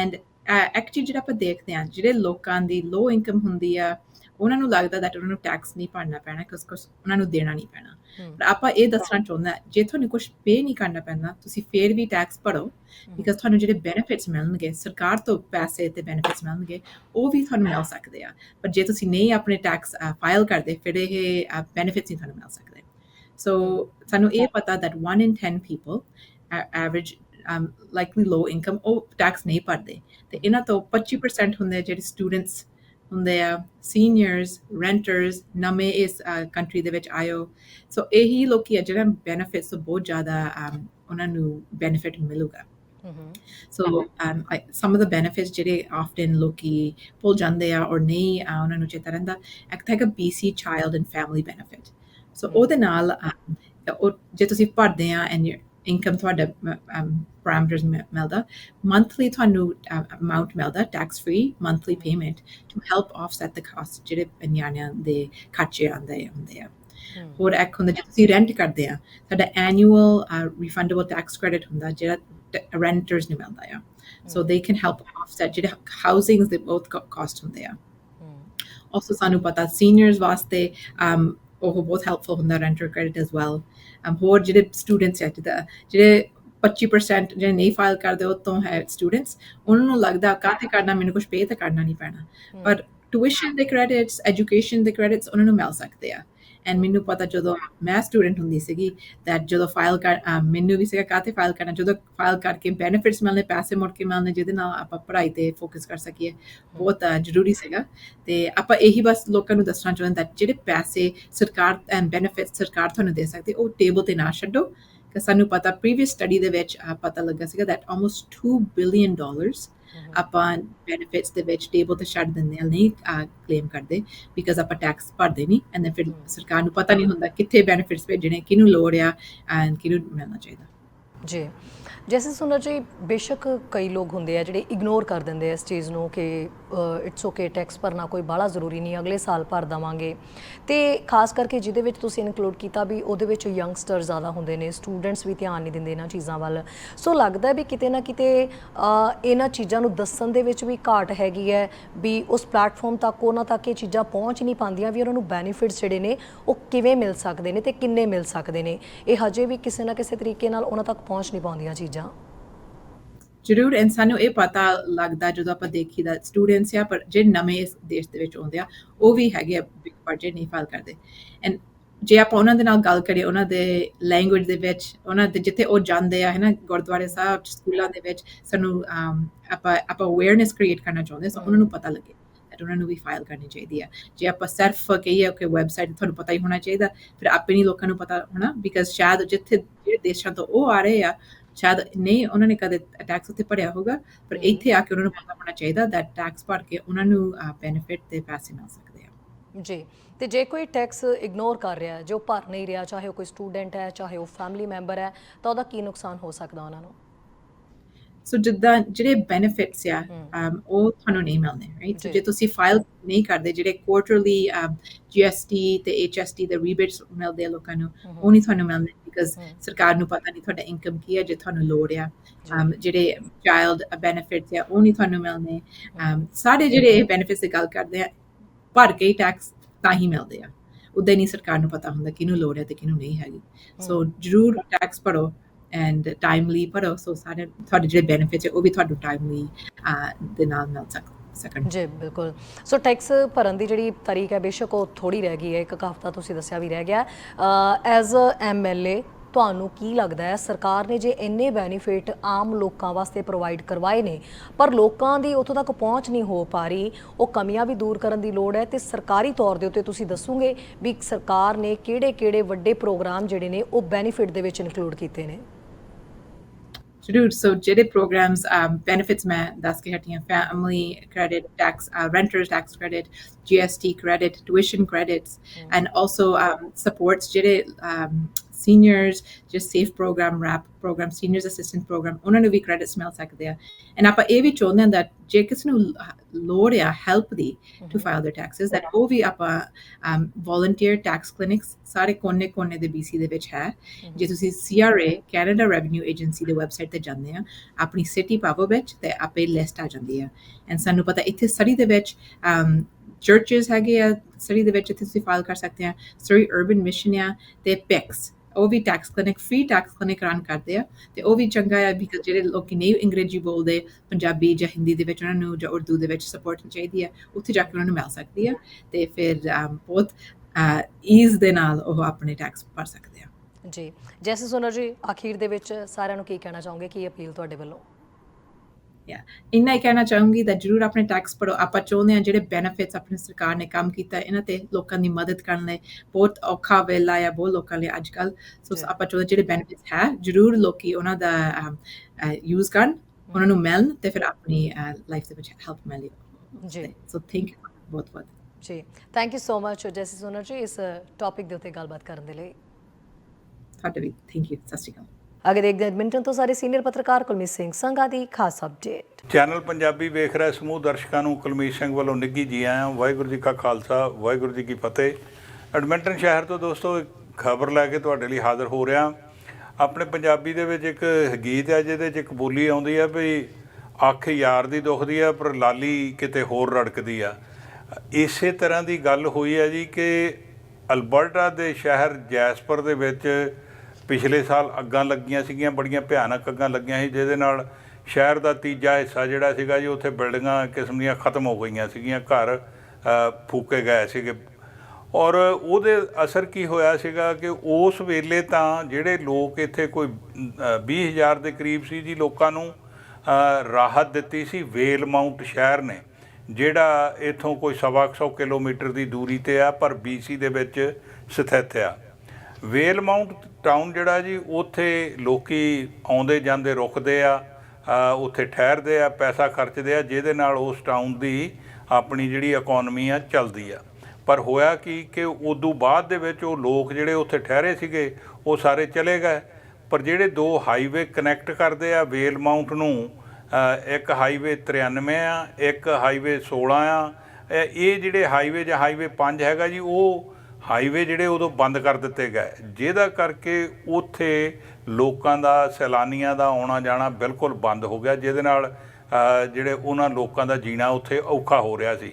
and actually ਜਿਹੜਾ ਆਪਾਂ ਦੇਖਦੇ ਹਾਂ, ਜਿਹੜੇ ਲੋਕਾਂ ਦੀ ਲੋ ਇਨਕਮ ਹੁੰਦੀ ਆ, ਉਹਨਾਂ ਨੂੰ ਲੱਗਦਾ ਦੈਟ ਉਹਨਾਂ ਨੂੰ ਟੈਕਸ ਨਹੀਂ ਭਰਨਾ ਪੈਣਾ ਕਿਉਂਕਿ ਉਹਨਾਂ ਨੂੰ ਦੇਣਾ ਨਹੀਂ ਪੈਣਾ। ਆਪਾਂ ਇਹ ਦੱਸਣਾ ਚਾਹੁੰਦਾ ਜੇ ਤੁਹਾਨੂੰ ਕੁਝ ਪੇ ਨਹੀਂ ਕਰਨਾ ਪੈਂਦਾ ਤੁਸੀਂ ਫੇਰ ਵੀ ਟੈਕਸ ਭਰੋ ਬਿਕਾਜ਼ ਤੁਹਾਨੂੰ ਜਿਹੜੇ ਬੈਨੀਫਿਟਸ ਮਿਲਣਗੇ ਸਰਕਾਰ ਤੋਂ ਪੈਸੇ ਤੇ ਬੈਨੀਫਿਟਸ ਮਿਲਣਗੇ ਉਹ ਵੀ ਤੁਹਾਨੂੰ ਮਿਲ ਸਕਦੇ ਆ ਪਰ ਜੇ ਤੁਸੀਂ ਨਹੀਂ ਆਪਣੇ ਟੈਕਸ ਫਾਈਲ ਕਰਦੇ ਫਿਰ ਇਹ ਬੈਨੀਫਿਟਸ ਨਹੀਂ ਤੁਹਾਨੂੰ ਮਿਲ ਸਕਦੇ ਸੋ ਸਾਨੂੰ ਇਹ ਪਤਾ that 1 in 10 people a- average um, likely low income ਉਹ ਟੈਕਸ ਨਹੀਂ ਭਰਦੇ ਤੇ ਇਹਨਾਂ ਤੋਂ 25% ਹੁੰਦੇ ਜਿਹੜੇ ਸਟੂਡੈਂਟਸ ਹੁੰਦੇ ਆ ਸੀਨੀਅਰਸ ਰੈਂਟਰਸ ਨਵੇਂ ਇਸ ਕੰਟਰੀ ਦੇ ਵਿੱਚ ਆਇਓ। ਸੋ ਇਹੀ ਲੋਕੀ ਆ ਜਿਹੜਾ ਬੈਨੀਫਿਟਸ ਤੋਂ ਬਹੁਤ ਜ਼ਿਆਦਾ ਉਹਨਾਂ ਨੂੰ ਬੈਨੀਫਿਟ ਮਿਲੂਗਾ। So I, some of the benefits ਜਿਹੜੇ often ਲੋਕੀ ਭੁੱਲ ਜਾਂਦੇ ਆ ਔਰ ਨਹੀਂ ਉਹਨਾਂ ਨੂੰ ਚੇਤਾ ਰਹਿੰਦਾ ਇੱਕ ਤਾਂ ਹੈਗਾ BC Child and Family Benefit so ਉਹਦੇ ਨਾਲ ਉਹ ਜੇ ਤੁਸੀਂ ਭਰਦੇ ਆ and your income ਤੁਹਾਡਾ um, parameters ਮਿ- ਮਿਲਦਾ monthly ਤੁਹਾਨੂੰ uh, amount ਮਿਲਦਾ tax free monthly payment to help offset the cost. ਜਿਹੜੇ ਨਿਆਣਿਆਂ ਦੇ ਖਰਚੇ ਆਉਂਦੇ ਹੁੰਦੇ ਆ ਹੋਰ ਇੱਕ ਹੁੰਦਾ ਜੇ ਤੁਸੀਂ ਰੈਂਟ ਕਰਦੇ ਆ ਸਾਡਾ ਐਨੂਅਲ ਰਿਫੰਡੇਬਲ ਟੈਕਸ ਕ੍ਰੈਡਿਟ ਹੁੰਦਾ ਜਿਹੜਾ ਰੈਂਟਰਸ ਨੂੰ ਮਿਲਦਾ ਆ ਸੋ ਦੇ ਕੈਨ ਹੈਲਪ ਆਫਸੈਟ ਜਿਹੜੇ ਹਾਊਸਿੰਗਸ ਦੇ ਬਹੁਤ ਕਾਸਟ ਹੁੰਦੇ ਆ ਆਲਸੋ ਸਾਨੂੰ ਪਤਾ ਸੀਨੀਅਰਸ ਵਾਸਤੇ um, ਉਹ ਬਹੁਤ ਹੈਲਪਫੁਲ ਹੁੰਦਾ renter credit as well um, ਹੋਰ ਜਿਹੜੇ ਸਟੂਡੈਂਟਸ ਜਿਹਦਾ ਜਿਹੜੇ 25% ਜਿਹੜੇ ਨਹੀਂ ਫਾਈਲ ਕਰਦੇ ਉਹ ਤੋਂ ਹੈ ਸਟੂਡੈਂਟਸ ਉਹਨਾਂ ਨੂੰ ਲੱਗਦਾ ਕਾਹਤੇ ਕਰਨਾ ਮੈਨੂੰ ਕੁਝ ਪੇ ਤਾਂ ਕਰਨਾ ਨਹੀਂ ਪੈਣਾ ਪਰ ਟਿਊਸ਼ਨ ਦੇ ਕ੍ਰੈਡਿਟਸ ਐਜੂਕੇਸ਼ਨ ਦੇ ਕ੍ਰੈਡਿਟਸ ਉਹਨਾਂ ਨੂੰ ਮਿਲ ਸਕਦੇ ਆ ਐਂਡ ਮੈਨੂੰ ਪਤਾ ਜਦੋਂ ਮੈਂ ਸਟੂਡੈਂਟ ਹੁੰਦੀ ਸੀਗੀ ਦੈਟ ਜਦੋਂ ਫਾਈਲ ਕਰ ਮੈਨੂੰ ਵੀ ਸੀਗਾ ਕਾਹਤੇ ਫਾਈਲ ਕਰਨਾ, ਜਦੋਂ ਫਾਈਲ ਕਰਕੇ ਬੈਨੀਫਿਟਸ ਮਿਲਨੇ ਪੈਸੇ ਮੁੜ ਕੇ ਮਿਲਨੇ ਜਿਹਦੇ ਨਾਲ ਆਪਾਂ ਪੜ੍ਹਾਈ ਤੇ ਫੋਕਸ ਕਰ ਸਕੀਏ, ਬਹੁਤ ਜ਼ਰੂਰੀ ਸੀਗਾ। ਤੇ ਆਪਾਂ ਇਹੀ ਬਸ ਲੋਕਾਂ ਨੂੰ ਦੱਸਣਾ ਚਾਹੁੰਦੇ ਦੈਟ ਜਿਹੜੇ ਪੈਸੇ ਸਰਕਾਰ ਐਂਡ ਬੈਨੀਫਿਟਸ ਸਰਕਾਰ ਤੁਹਾਨੂੰ ਦੇ ਸਕਦੀ, ਉਹ ਟੇਬਲ ਤੇ ਨਾ ਛੱਡੋ। ਕਿ ਸਾਨੂੰ ਪਤਾ ਪ੍ਰੀਵੀਅਸ ਸਟੱਡੀ ਦੇ ਵਿੱਚ ਪਤਾ ਲੱਗਾ ਸੀਗਾ ਦੈਟ almost 2 ਬਿਲੀਅਨ ਡਾਲਰਸ ਆਪਾਂ ਬੈਨੀਫਿਟਸ ਦੇ ਵਿੱਚ ਟੇਬਲ ਤੇ ਛੱਡ ਦਿੰਦੇ ਆ ਨਹੀਂ ਕਲੇਮ ਕਰਦੇ ਬਿਕਾਜ਼ ਆਪਾਂ ਟੈਕਸ ਭਰਦੇ ਨਹੀਂ ਐਂਡ ਫਿਰ ਸਰਕਾਰ ਨੂੰ ਪਤਾ ਨਹੀਂ ਹੁੰਦਾ ਕਿੱਥੇ ਬੈਨੀਫਿਟਸ ਭੇਜਣੇ ਕਿਹਨੂੰ ਲੋੜ ਆ ਐਂਡ ਕਿਹਨੂੰ ਮਿਲਣਾ ਚਾਹੀਦਾ। ਜੀ। ਜੈਸੇ ਸੁਣੋ ਜੀ, ਬੇਸ਼ੱਕ ਕਈ ਲੋਕ ਹੁੰਦੇ ਆ ਜਿਹੜੇ ਇਗਨੋਰ ਕਰ ਦਿੰਦੇ ਆ ਇਸ ਚੀਜ਼ ਨੂੰ ਕਿ ਇਟਸ ਓਕੇ ਟੈਕਸ ਭਰਨਾ ਕੋਈ ਬਾਹਲਾ ਜ਼ਰੂਰੀ ਨਹੀਂ, ਅਗਲੇ ਸਾਲ ਭਰ ਦਵਾਂਗੇ। ਤੇ ਖਾਸ ਕਰਕੇ ਜਿਹਦੇ ਵਿੱਚ ਤੁਸੀਂ ਇਨਕਲੂਡ ਕੀਤਾ ਵੀ ਉਹਦੇ ਵਿੱਚ ਯੰਗਸਟਰ ਜ਼ਿਆਦਾ ਹੁੰਦੇ ਨੇ ਸਟੂਡੈਂਟਸ ਵੀ ਧਿਆਨ ਨਹੀਂ ਦਿੰਦੇ ਇਹਨਾਂ ਚੀਜ਼ਾਂ ਵੱਲ। ਸੋ ਲੱਗਦਾ ਵੀ ਕਿਤੇ ਨਾ ਕਿਤੇ ਇਹਨਾਂ ਚੀਜ਼ਾਂ ਨੂੰ ਦੱਸਣ ਦੇ ਵਿੱਚ ਵੀ ਘਾਟ ਹੈਗੀ ਹੈ ਵੀ ਉਸ ਪਲੇਟਫਾਰਮ ਤੱਕ, ਉਹਨਾਂ ਤੱਕ ਇਹ ਚੀਜ਼ਾਂ ਪਹੁੰਚ ਨਹੀਂ ਪਾਉਂਦੀਆਂ ਵੀ ਉਹਨਾਂ ਨੂੰ ਬੈਨੀਫਿਟਸ ਜਿਹੜੇ ਨੇ ਉਹ ਕਿਵੇਂ ਮਿਲ ਸਕਦੇ ਨੇ ਤੇ ਕਿੰਨੇ ਮਿਲ ਸਕਦੇ ਨੇ। ਇਹ ਹਜੇ ਵੀ ਕਿਸੇ ਨਾ ਕਿਸੇ ਤਰੀਕੇ ਨਾਲ ਉਹਨਾਂ ਤੱਕ ਪਹੁੰਚ ਨਹੀਂ ਪਾਉਂਦੀਆਂ ਚੀਜ਼ਾਂ। ਜ਼ਰੂਰ ਐਂਡ ਇਹ ਪਤਾ ਲੱਗਦਾ ਜਦੋਂ ਆਪਾਂ ਦੇਖੀਦਾ ਸਟੂਡੈਂਟਸ ਆ, ਪਰ ਜਿਹੜੇ ਨਵੇਂ ਇਸ ਦੇਸ਼ ਦੇ ਵਿੱਚ ਆਉਂਦੇ ਆ, ਉਹ ਵੀ ਹੈਗੇ ਆ ਬਜਟ ਨਹੀਂ ਫਾਈਲ ਕਰਦੇ। ਐਂਡ ਜੇ ਆਪਾਂ ਉਹਨਾਂ ਦੇ ਨਾਲ ਗੱਲ ਕਰੀਏ, ਉਹਨਾਂ ਦੇ ਲੈਂਗੁਏਜ ਦੇ ਵਿੱਚ, ਉਹਨਾਂ ਦੇ ਜਿੱਥੇ ਉਹ ਜਾਂਦੇ ਆ ਹੈ ਗੁਰਦੁਆਰੇ ਸਾਹਿਬ ਸਕੂਲਾਂ ਦੇ ਵਿੱਚ, ਸਾਨੂੰ ਆਪਾਂ ਆਪਾਂ ਅਵੇਅਰਨੈਸ ਕ੍ਰੀਏਟ ਕਰਨਾ ਚਾਹੁੰਦੇ ਸੋ ਉਹਨਾਂ ਨੂੰ ਪਤਾ ਲੱਗੇ that ਉਹਨਾਂ ਨੂੰ ਵੀ ਫਾਈਲ ਕਰਨੀ ਚਾਹੀਦੀ ਆ। ਜੇ ਆਪਾਂ ਸਿਰਫ ਕਹੀਏ ਕਿ ਵੈਬਸਾਈਟ ਤੁਹਾਨੂੰ ਪਤਾ ਹੀ ਹੋਣਾ ਚਾਹੀਦਾ, ਫਿਰ ਆਪੇ ਨਹੀਂ ਲੋਕਾਂ ਨੂੰ ਪਤਾ ਹੋਣਾ ਬਿਕਾਜ਼ ਸ਼ਾਇਦ ਜਿੱਥੇ ਜਿਹੜੇ ਦੇਸ਼ਾਂ ਤੋਂ ਉਹ ਆ ਰਹੇ ਆ ਸ਼ਾਇਦ ਨਹੀਂ ਉਹਨਾਂ ਨੇ ਕਦੇ ਟੈਕਸ ਉੱਤੇ ਭਰਿਆ ਹੋਗਾ ਪਰ ਇੱਥੇ ਆ ਕੇ ਉਹਨਾਂ ਨੂੰ ਪਤਾ ਹੋਣਾ ਚਾਹੀਦਾ that ਟੈਕਸ ਭਰ ਕੇ ਉਹਨਾਂ ਨੂੰ ਬੈਨੀਫਿਟ ਤੇ ਪੈਸੇ ਮਿਲ ਸਕਦੇ ਆ। ਜੀ ਤੇ ਜੇ ਕੋਈ ਟੈਕਸ ਇਗਨੋਰ ਕਰ ਰਿਹਾ ਜੋ ਭਰ ਨਹੀਂ ਰਿਹਾ ਚਾਹੇ ਉਹ ਕੋਈ ਸਟੂਡੈਂਟ ਹੈ ਚਾਹੇ ਉਹ ਫੈਮਿਲੀ ਮੈਂਬਰ ਹੈ ਤਾਂ ਉਹਦਾ ਕੀ ਨੁਕਸਾਨ ਹੋ ਸਕਦਾ ਉਹਨਾਂ ਨੂੰ? ਸੋ ਜਿੱਦਾਂ ਜਿਹੜੇ ਬੈਨੀਫਿਟਸ ਆ ਉਹ ਤੁਹਾਨੂੰ ਨਹੀਂ ਮਿਲਦੇ ਰਾਈਟ ਸੋ ਜੀ। ਤੁਸੀਂ ਫਾਈਲ ਨਹੀਂ ਕਰਦੇ ਜਿਹੜੇ ਕੁਆਰਟਰਲੀ ਜੀਐਸਟੀ ਤੇ ਐਚਐਸਟੀ ਦੇ ਰੀਬੇਟਸ ਮਿਲਦੇ ਲੋਕਾਂ ਨੂੰ ਉਹ ਨਹੀਂ ਤੁਹਾਨੂੰ ਮਿਲਦੇ ਬਿਕਾਜ਼ ਸਰਕਾਰ ਨੂੰ ਪਤਾ ਨਹੀਂ ਤੁਹਾਡਾ ਇਨਕਮ ਕੀ ਹੈ ਜੇ ਤੁਹਾਨੂੰ ਲੋੜ ਆ। ਜਿਹੜੇ ਚਾਈਲਡ ਬੈਨੀਫਿਟਸ ਆ ਉਹ ਨਹੀਂ ਤੁਹਾਨੂੰ ਮਿਲਦੇ ਸਾਰੇ ਜਿਹੜੇ ਇਹ ਬੈਨੀਫਿਟਸ ਦੀ ਗੱਲ ਕਰਦੇ ਆ ਭਰ ਕੇ ਹੀ ਟੈਕਸ ਤਾਂ ਹੀ ਮਿਲਦੇ ਆ। ਉਦਾਂ ਨਹੀਂ ਸਰਕਾਰ ਨੂੰ ਪਤਾ ਹੁੰਦਾ ਕਿਹਨੂੰ ਲੋੜ ਹੈ ਤੇ ਕਿਹਨੂੰ ਨਹੀਂ ਹੈਗੀ। ਸੋ ਜਰੂਰ ਟੈਕਸ ਭਰੋ। ਐਂਡ ਟਾਈਮਲੀ ਭਰੋ ਸੋ ਸਾਰੇ ਤੁਹਾਡੇ ਜਿਹੜੇ ਬੈਨੀਫਿਟਸ ਉਹ ਵੀ ਤੁਹਾਨੂੰ ਟਾਈਮਲੀ ਦੇ ਨਾਲ ਮਿਲ ਸਕ ਸਕਣ। ਜੀ, ਬਿਲਕੁਲ। ਸੋ ਟੈਕਸ ਭਰਨ ਦੀ ਜਿਹੜੀ ਤਾਰੀਖ ਹੈ, ਬੇਸ਼ੱਕ ਉਹ ਥੋੜੀ ਰਹਿ ਗਈ ਹੈ, ਇੱਕ ਹਫ਼ਤਾ ਤੁਸੀਂ ਦੱਸਿਆ ਵੀ ਰਹਿ ਗਿਆ। ਐਜ਼ ਅ ਐਮਐਲਏ ਤੁਹਾਨੂੰ ਕੀ ਲੱਗਦਾ ਹੈ, ਸਰਕਾਰ ਨੇ ਜੇ ਇੰਨੇ ਬੈਨੀਫਿਟ ਆਮ ਲੋਕਾਂ ਵਾਸਤੇ ਪ੍ਰੋਵਾਈਡ ਕਰਵਾਏ ਨੇ, ਪਰ ਲੋਕਾਂ ਦੀ ਉੱਥੋਂ ਤੱਕ ਪਹੁੰਚ ਨਹੀਂ ਹੋ ਪਾ ਰਹੀ, ਉਹ ਕਮੀਆਂ ਵੀ ਦੂਰ ਕਰਨ ਦੀ ਲੋੜ ਹੈ, ਤੇ ਸਰਕਾਰੀ ਤੌਰ ਦੇ ਉੱਤੇ ਤੁਸੀਂ ਦੱਸੋਗੇ ਵੀ ਸਰਕਾਰ ਨੇ ਕਿਹੜੇ-ਕਿਹੜੇ ਵੱਡੇ ਪ੍ਰੋਗਰਾਮ ਜਿਹੜੇ ਨੇ, ਉਹ ਬੈਨੀਫਿਟ ਦੇ ਵਿੱਚ ਇਨਕਲੂਡ ਕੀਤੇ ਨੇ? to do. So JDIT programs, um, benefits में That's getting a family credit, tax uh, renters tax credit, GST credit, tuition credits, mm-hmm. and also um, supports JDIT um, seniors, just safe program wrap program seniors assistant program ਉਹਨਾਂ ਨੂੰ ਵੀ credits ਮਿਲ ਸਕਦੇ ਆ। And ਆਪਾਂ ਇਹ ਵੀ ਚਾਹੁੰਦੇ ਹਾਂ that ਜੇ ਕਿਸੇ ਨੂੰ ਲੋੜ ਆ help the to file their taxes that ਉਹ ਵੀ ਆਪਾਂ um, volunteer tax clinics ਸਾਰੇ ਕੋਨੇ-ਕੋਨੇ ਦੇ BC ਦੇ ਵਿੱਚ ਹੈ। ਜੇ ਤੁਸੀਂ CRA Canada Revenue Agency ਦੇ ਵੈਬਸਾਈਟ ਤੇ ਜਾਂਦੇ ਆ ਆਪਣੀ ਸਿਟੀ ਪਾਵੋ ਵਿੱਚ ਤੇ ਆਪੇ ਲਿਸਟ ਆ ਜਾਂਦੀ ਆ। ਐਂਡ ਸਾਨੂੰ ਪਤਾ ਇੱਥੇ ਸਰੀ ਦੇ ਵਿੱਚ um, ਚਰਚਸ ਹੈਗੇ ਆ ਸਰੀ ਦੇ ਵਿੱਚ ਤੁਸੀਂ ਫਾਈਲ ਕਰ ਸਕਦੇ ਆ। ਸਰੀ ਅਰਬਨ ਮਿਸ਼ਨ ਆ ਤੇ ਪਿਕਸ ਉਹ ਵੀ tax clinic free tax clinic run ਕਰਦੇ ਆ। ਤੇ ਉਹ ਵੀ ਚੰਗਾ ਆ ਬਿਕਾਜ਼ ਜਿਹੜੇ ਲੋਕੀ ਨਹੀਂ ਅੰਗਰੇਜ਼ੀ ਬੋਲਦੇ, ਪੰਜਾਬੀ ਜਾਂ ਹਿੰਦੀ ਦੇ ਵਿੱਚ ਉਹਨਾਂ ਨੂੰ ਜਾਂ ਉਰਦੂ ਦੇ ਵਿੱਚ ਸਪੋਰਟ ਚਾਹੀਦੀ ਆ, ਉੱਥੇ ਜਾ ਕੇ ਉਹਨਾਂ ਨੂੰ ਮਿਲ ਸਕਦੀ ਆ ਤੇ ਫਿਰ ਬਹੁਤ ਈਜ਼ ਦੇ ਨਾਲ ਉਹ ਆਪਣੇ ਟੈਕਸ ਭਰ ਸਕਦੇ ਆ। ਜੀ। ਜੈਸੇ ਸੋਨਰ ਜੀ, ਅਖੀਰ ਦੇ ਵਿੱਚ ਸਾਰਿਆਂ ਨੂੰ ਕੀ ਕਹਿਣਾ ਚਾਹੋਗੇ? ਕੀ ਅਪੀਲ ਤੁਹਾਡੇ ਵੱਲੋਂ? ਯਾ ਇੰਨਾ ਹੀ ਕਹਿਣਾ ਚਾਹੂੰਗੀ that ਜਰੂਰ ਆਪਣੇ ਟੈਕਸ ਭਰੋ। ਆਪਾਂ ਚਾਹੁੰਦੇ ਹਾਂ ਜਿਹੜੇ ਬੈਨੀਫਿਟਸ ਆਪਣੀ ਸਰਕਾਰ ਨੇ ਕੰਮ ਕੀਤਾ ਇਹਨਾਂ ਤੇ ਲੋਕਾਂ ਦੀ ਮਦਦ ਕਰਨ ਲਈ ਬਹੁਤ ਔਖਾ ਵੇਲਾ ਆ ਬਹੁਤ ਲੋਕਾਂ ਲਈ ਅੱਜ ਕੱਲ ਸੋ। ਆਪਾਂ ਚਾਹੁੰਦੇ ਜਿਹੜੇ ਬੈਨੀਫਿਟਸ ਹੈ ਜਰੂਰ ਲੋਕੀ ਉਹਨਾਂ ਦਾ ਯੂਜ਼ ਕਰਨ ਉਹਨਾਂ ਨੂੰ ਮਿਲਣ ਤੇ ਫਿਰ ਆਪਣੀ ਲਾਈਫ ਦੇ ਵਿੱਚ ਹੈਲਪ ਮਿਲੇ ਜੀ। ਸੋ ਥੈਂਕ ਯੂ ਬਹੁਤ ਬਹੁਤ। ਜੀ। ਥੈਂਕ ਯੂ ਸੋ ਮਚ ਜੈਸੀ ਸੋਨਰ ਜੀ ਇਸ ਟੌਪਿਕ ਦੇ ਉੱਤੇ ਗੱਲਬਾਤ ਕਰਨ ਦੇ ਲਈ। ਤੁਹਾਡਾ ਵੀ ਥੈਂਕ ਯੂ ਸਤਿ ਸ਼੍ਰੀ ਅਕਾਲ। ਅੱਗੇ ਦੇਖਦੇ ਹਾਂ ਐਡਮਿੰਟਨ ਤੋਂ ਸਾਡੇ ਸੀਨੀਅਰ ਪੱਤਰਕਾਰ ਕੁਲਮੀਤ ਸਿੰਘ ਸੰਘਾ ਦੀ ਖਾਸ ਅਪਡੇਟ ਚੈਨਲ ਪੰਜਾਬੀ ਵੇਖ ਰਹੇ ਸਮੂਹ ਦਰਸ਼ਕਾਂ ਨੂੰ ਕੁਲਮੀਤ ਸਿੰਘ ਵੱਲੋਂ ਨਿੱਘੀ ਜੀ ਆਇਆਂ ਵਾਹਿਗੁਰੂ ਜੀ ਕਾ ਖਾਲਸਾ, ਵਾਹਿਗੁਰੂ ਜੀ ਕੀ ਫਤਿਹ। ਐਡਮਿੰਟਨ ਸ਼ਹਿਰ ਤੋਂ ਦੋਸਤੋ, ਇੱਕ ਖਬਰ ਲੈ ਕੇ ਤੁਹਾਡੇ ਲਈ ਹਾਜ਼ਰ ਹੋ ਰਿਹਾ। ਆਪਣੇ ਪੰਜਾਬੀ ਦੇ ਵਿੱਚ ਇੱਕ ਗੀਤ ਹੈ, ਜਿਹਦੇ 'ਚ ਇੱਕ ਬੋਲੀ ਆਉਂਦੀ ਹੈ ਵੀ ਅੱਖ ਯਾਰ ਦੀ ਦੁਖਦੀ ਆ ਪਰ ਲਾਲੀ ਕਿਤੇ ਹੋਰ ਰੜਕਦੀ ਆ। ਇਸੇ ਤਰ੍ਹਾਂ ਦੀ ਗੱਲ ਹੋਈ ਹੈ ਜੀ ਕਿ ਅਲਬਰਟਾ ਦੇ ਸ਼ਹਿਰ ਜੈਸਪਰ ਦੇ ਵਿੱਚ ਪਿਛਲੇ ਸਾਲ ਅੱਗਾਂ ਲੱਗੀਆਂ ਸੀਗੀਆਂ ਬੜੀਆਂ ਭਿਆਨਕ ਅੱਗਾਂ ਲੱਗੀਆਂ ਸੀ ਜਿਹਦੇ ਨਾਲ ਸ਼ਹਿਰ ਦਾ ਤੀਜਾ ਹਿੱਸਾ ਜਿਹੜਾ ਸੀਗਾ ਜੀ ਉੱਥੇ ਬਿਲਡਿੰਗਾਂ ਕਿਸਮ ਦੀਆਂ ਖਤਮ ਹੋ ਗਈਆਂ ਸੀਗੀਆਂ ਘਰ ਫੂਕੇ ਗਏ ਸੀਗੇ। ਔਰ ਉਹਦੇ ਅਸਰ ਕੀ ਹੋਇਆ ਸੀਗਾ ਕਿ ਉਸ ਵੇਲੇ ਤਾਂ ਜਿਹੜੇ ਲੋਕ ਇੱਥੇ ਕੋਈ ਅ, 20000 ਦੇ ਕਰੀਬ ਸੀ ਜੀ ਲੋਕਾਂ ਨੂੰ ਰਾਹਤ ਦਿੱਤੀ ਸੀ ਵੇਲ ਮਾਊਂਟ ਸ਼ਹਿਰ ਨੇ ਜਿਹੜਾ ਇਥੋਂ ਕੋਈ ਸਵਾ ਕੁ ਸੌ ਕਿਲੋਮੀਟਰ ਦੀ ਦੂਰੀ ਤੇ ਆ ਪਰ BC ਦੇ ਵਿੱਚ ਸਥਿਤ ਆ। ਵੇਲ ਮਾਊਂਟ ਟਾਊਨ ਜਿਹੜਾ ਜੀ, ਉੱਥੇ ਲੋਕੀ ਆਉਂਦੇ ਜਾਂਦੇ ਰੁਕਦੇ ਆ ਉੱਥੇ ਠਹਿਰਦੇ ਆ, ਪੈਸਾ ਖਰਚਦੇ ਆ, ਜਿਹਦੇ ਨਾਲ ਉਸ ਟਾਊਨ ਦੀ ਆਪਣੀ ਜਿਹੜੀ ਇਕਨੋਮੀ ਆ ਚੱਲਦੀ ਆ। ਪਰ ਹੋਇਆ ਕੀ ਕਿ ਉਦੋਂ ਬਾਅਦ ਦੇ ਵਿੱਚ ਉਹ ਲੋਕ ਜਿਹੜੇ ਉੱਥੇ ਠਹਿਰੇ ਸੀਗੇ, ਉਹ ਸਾਰੇ ਚਲੇ ਗਏ। ਪਰ ਜਿਹੜੇ ਦੋ ਹਾਈਵੇ ਕਨੈਕਟ ਕਰਦੇ ਆ ਵੇਲ ਮਾਊਂਟ ਨੂੰ ਇੱਕ ਹਾਈਵੇ 93 ਆ, ਇੱਕ ਹਾਈਵੇ 16 ਆ, ਇਹ ਇਹ ਜਿਹੜੇ ਹਾਈਵੇ ਜਾਂ ਹਾਈਵੇ 5 ਹੈਗਾ ਜੀ, ਉਹ ਹਾਈਵੇ ਜਿਹੜੇ ਉਦੋਂ ਬੰਦ ਕਰ ਦਿੱਤੇ ਗਏ। ਜਿਹਦਾ ਕਰਕੇ ਉੱਥੇ ਲੋਕਾਂ ਦਾ, ਸੈਲਾਨੀਆਂ ਦਾ ਆਉਣਾ ਜਾਣਾ ਬਿਲਕੁਲ ਬੰਦ ਹੋ ਗਿਆ, ਜਿਹਦੇ ਨਾਲ ਜਿਹੜੇ ਉਹਨਾਂ ਲੋਕਾਂ ਦਾ ਜੀਣਾ ਉੱਥੇ ਔਖਾ ਹੋ ਰਿਹਾ ਸੀ।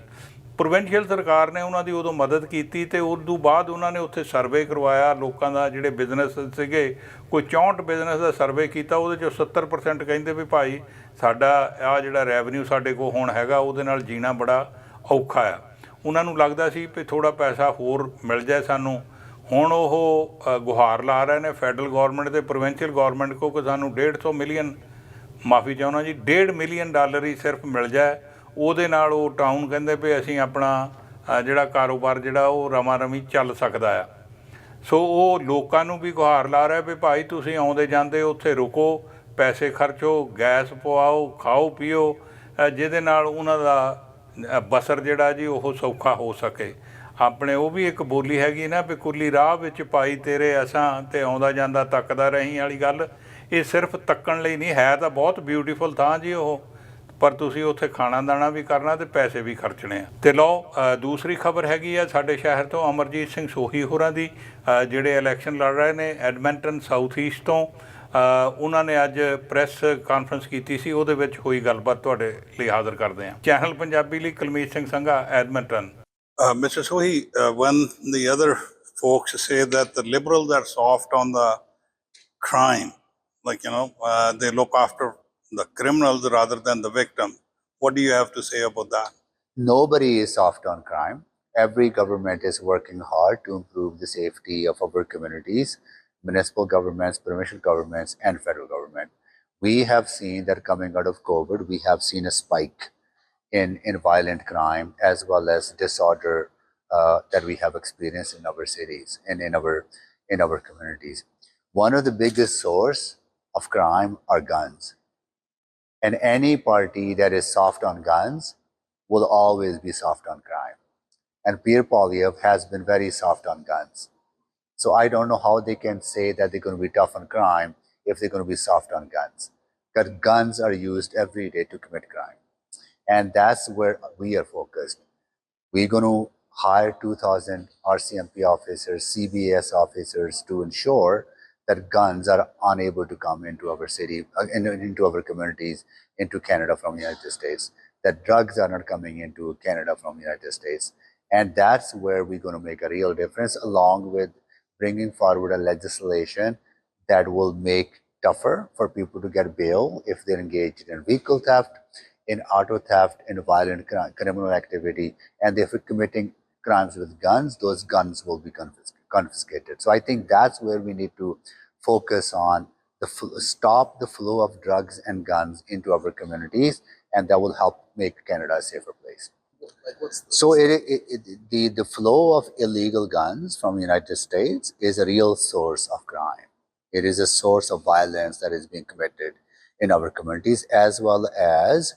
ਪ੍ਰੋਵਿੰਸ਼ੀਅਲ ਸਰਕਾਰ ਨੇ ਉਹਨਾਂ ਦੀ ਉਦੋਂ ਮਦਦ ਕੀਤੀ ਤੇ ਉਸ ਤੋਂ ਬਾਅਦ ਉਹਨਾਂ ਨੇ ਉੱਥੇ ਸਰਵੇ ਕਰਵਾਇਆ। ਲੋਕਾਂ ਦਾ ਜਿਹੜੇ ਬਿਜ਼ਨਸ ਸੀਗੇ, ਕੋਈ 64 ਬਿਜ਼ਨਸ ਦਾ ਸਰਵੇ ਕੀਤਾ, ਉਹਦੇ ਚੋਂ 70% ਕਹਿੰਦੇ ਵੀ ਭਾਈ ਸਾਡਾ ਆ ਜਿਹੜਾ ਰੈਵਨਿਊ ਸਾਡੇ ਕੋਲ ਹੁਣ ਹੈਗਾ, ਉਹਦੇ ਨਾਲ ਜੀਣਾ ਬੜਾ ਔਖਾ ਆ। ਉਹਨਾਂ ਨੂੰ ਲੱਗਦਾ ਸੀ ਵੀ ਥੋੜਾ ਪੈਸਾ ਹੋਰ ਮਿਲ ਜਾਏ ਸਾਨੂੰ। ਹੁਣ ਉਹ ਗੁਹਾਰ ਲਾ ਰਹੇ ਨੇ ਫੈਡਰਲ ਗਵਰਨਮੈਂਟ ਤੇ ਪ੍ਰੋਵਿੰਸ਼ੀਅਲ ਗਵਰਨਮੈਂਟ ਕੋ ਕਿ ਸਾਨੂੰ 150 ਮਿਲੀਅਨ ਮਾਫੀ ਚਾਹੁੰਦਾ ਜੀ 1.5 ਮਿਲੀਅਨ ਡਾਲਰ ਹੀ ਸਿਰਫ ਮਿਲ ਜਾਏ। ਉਹਦੇ ਨਾਲ ਉਹ ਟਾਊਨ ਕਹਿੰਦੇ ਵੀ ਅਸੀਂ ਆਪਣਾ ਜਿਹੜਾ ਕਾਰੋਬਾਰ ਜਿਹੜਾ ਉਹ ਰਮਾ ਰਮੀ ਚੱਲ ਸਕਦਾ ਆ। ਸੋ ਉਹ ਲੋਕਾਂ ਨੂੰ ਵੀ ਗੁਹਾਰ ਲਾ ਰਿਹਾ ਵੀ ਭਾਈ ਤੁਸੀਂ ਆਉਂਦੇ ਜਾਂਦੇ ਉੱਥੇ ਰੁਕੋ, ਪੈਸੇ ਖਰਚੋ, ਗੈਸ ਪਵਾਓ, ਖਾਓ ਪੀਓ ਜਿਹਦੇ ਨਾਲ ਉਹਨਾਂ ਦਾ ਬਸਰ ਜਿਹੜਾ ਜੀ, ਉਹ ਸੌਖਾ ਹੋ ਸਕੇ। ਆਪਣੇ ਉਹ ਵੀ ਇੱਕ ਬੋਲੀ ਹੈਗੀ ਨਾ ਵੀ ਕੁੱਲੀ ਰਾਹ ਵਿੱਚ ਪਾਈ ਤੇਰੇ ਅਸਾਂ ਤੇ ਆਉਂਦਾ ਜਾਂਦਾ, ਤੱਕਦਾ ਰਹੀ ਵਾਲੀ ਗੱਲ। ਇਹ ਸਿਰਫ ਤੱਕਣ ਲਈ ਨਹੀਂ, ਹੈ ਤਾਂ ਬਹੁਤ ਬਿਊਟੀਫੁਲ ਥਾਂ ਜੀ ਉਹ। ਪਰ ਤੁਸੀਂ ਉੱਥੇ ਖਾਣਾ ਦਾਣਾ ਵੀ ਕਰਨਾ ਤੇ ਪੈਸੇ ਵੀ ਖਰਚਣੇ ਆ। ਤੇ ਲਓ ਦੂਸਰੀ ਖਬਰ ਹੈਗੀ ਆ ਸਾਡੇ ਸ਼ਹਿਰ ਤੋਂ, ਅਮਰਜੀਤ ਸਿੰਘ ਸੋਹੀ ਹੋਰਾਂ ਦੀ। ਜਿਹੜੇ ਇਲੈਕਸ਼ਨ ਲੜ ਰਹੇ ਨੇ, ਐਡਮਿੰਟਨ ਸਾਊਥ ਈਸਟ ਤੋਂ। ਉਹਨਾਂ ਨੇ ਅੱਜ ਪ੍ਰੈਸ ਕਾਨਫਰੰਸ ਕੀਤੀ ਸੀ ਉਹਦੇ ਵਿੱਚ ਹੋਈ ਗੱਲਬਾਤ ਤੁਹਾਡੇ ਲਈ ਹਾਜ਼ਰ ਕਰਦੇ ਹਾਂ ਚੈਨਲ ਪੰਜਾਬੀ ਲਈ Kulmeet Singh Sangha Edmonton Uh, uh, when the other folks say that the liberals are soft on the crime, like, you know, uh, they look after the criminals rather than the victim. What do you have to say about that? nobody is soft on crime. Every government is working hard to improve the safety of our communities, municipal governments, provincial governments, and federal government. We have seen that coming out of COVID, we have seen a spike in, in violent crime as well as disorder uh, that we have experienced in our cities and in our in our communities. One of the biggest source of crime are guns. And any party that is soft on guns will always be soft on crime. And Pierre Polyev has been very soft on guns. So I don't know how they can say that they're going to be tough on crime if they're going to be soft on guns. Because guns are used every day to commit crime. And that's where we are focused. We're going to hire 2,000 RCMP officers, CBS officers to ensure that guns are unable to come into our city, uh, into our communities, into Canada from the United States. That drugs are not coming into Canada from the United States. And that's where we're going to make a real difference, along with bringing forward a legislation that will make tougher for people to get bail if they're engaged in vehicle theft, in auto theft, in violent cri- criminal activity, and if they're committing crimes with guns, those guns will be confis- confiscated. So I think that's where we need to focus on the stop the flow of drugs and guns into our communities, and that will help make Canada a safer place. So it, it, it, the, the flow of illegal guns from the United States is a real source of crime. It is a source of violence that is being committed in our communities, as well as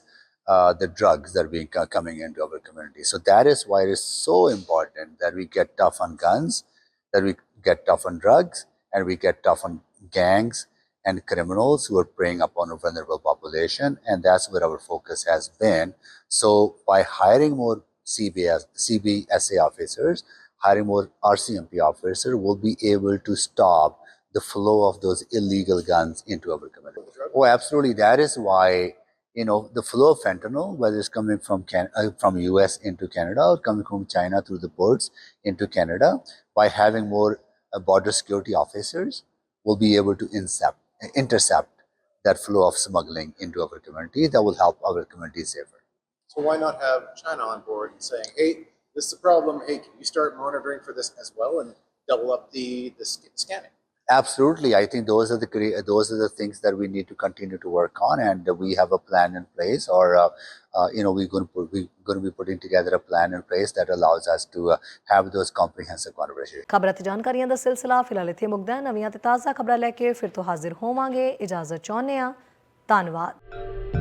uh, the drugs that are being co- coming into our communities. So that is why it is so important that we get tough on guns, that we get tough on drugs, and we get tough on gangs and criminals who are preying upon a vulnerable population. And that's where our focus has been. So by hiring more CBS, CBSA officers, hiring more RCMP officers, we'll be able to stop the flow of those illegal guns into our community. Oh, absolutely. That is why you know the flow of fentanyl, whether it's coming from Can- uh, from US into Canada or coming from China through the ports into Canada, by having more uh, border security officers, we'll be able to intercept intercept that flow of smuggling into our community. That will help our community safer. So why not have China on board and saying, hey, this is a problem. Hey, can you start monitoring for this as well and double up the, the scanning? Absolutely, I think those are the crea- those are the things that we need to continue to work on, and we have a plan in place, or uh, uh, you know, we're going to put, we're going to be putting together a plan in place that allows us to uh, have those comprehensive conversations. ਖਬਰਾਂ ਤੇ ਜਾਣਕਾਰੀਆਂ ਦਾ ਸਿਲਸਿਲਾ ਫਿਲਹਾਲ ਇੱਥੇ ਮੁੱਕਦਾ ਹੈ ਨਵੀਆਂ ਤੇ ਤਾਜ਼ਾ ਖਬਰਾਂ ਲੈ ਕੇ ਫਿਰ ਤੋਂ ਹਾਜ਼ਰ ਹੋਵਾਂਗੇ ਇਜਾਜ਼ਤ ਚਾਹੁੰਦੇ ਹਾਂ ਧੰਨਵਾਦ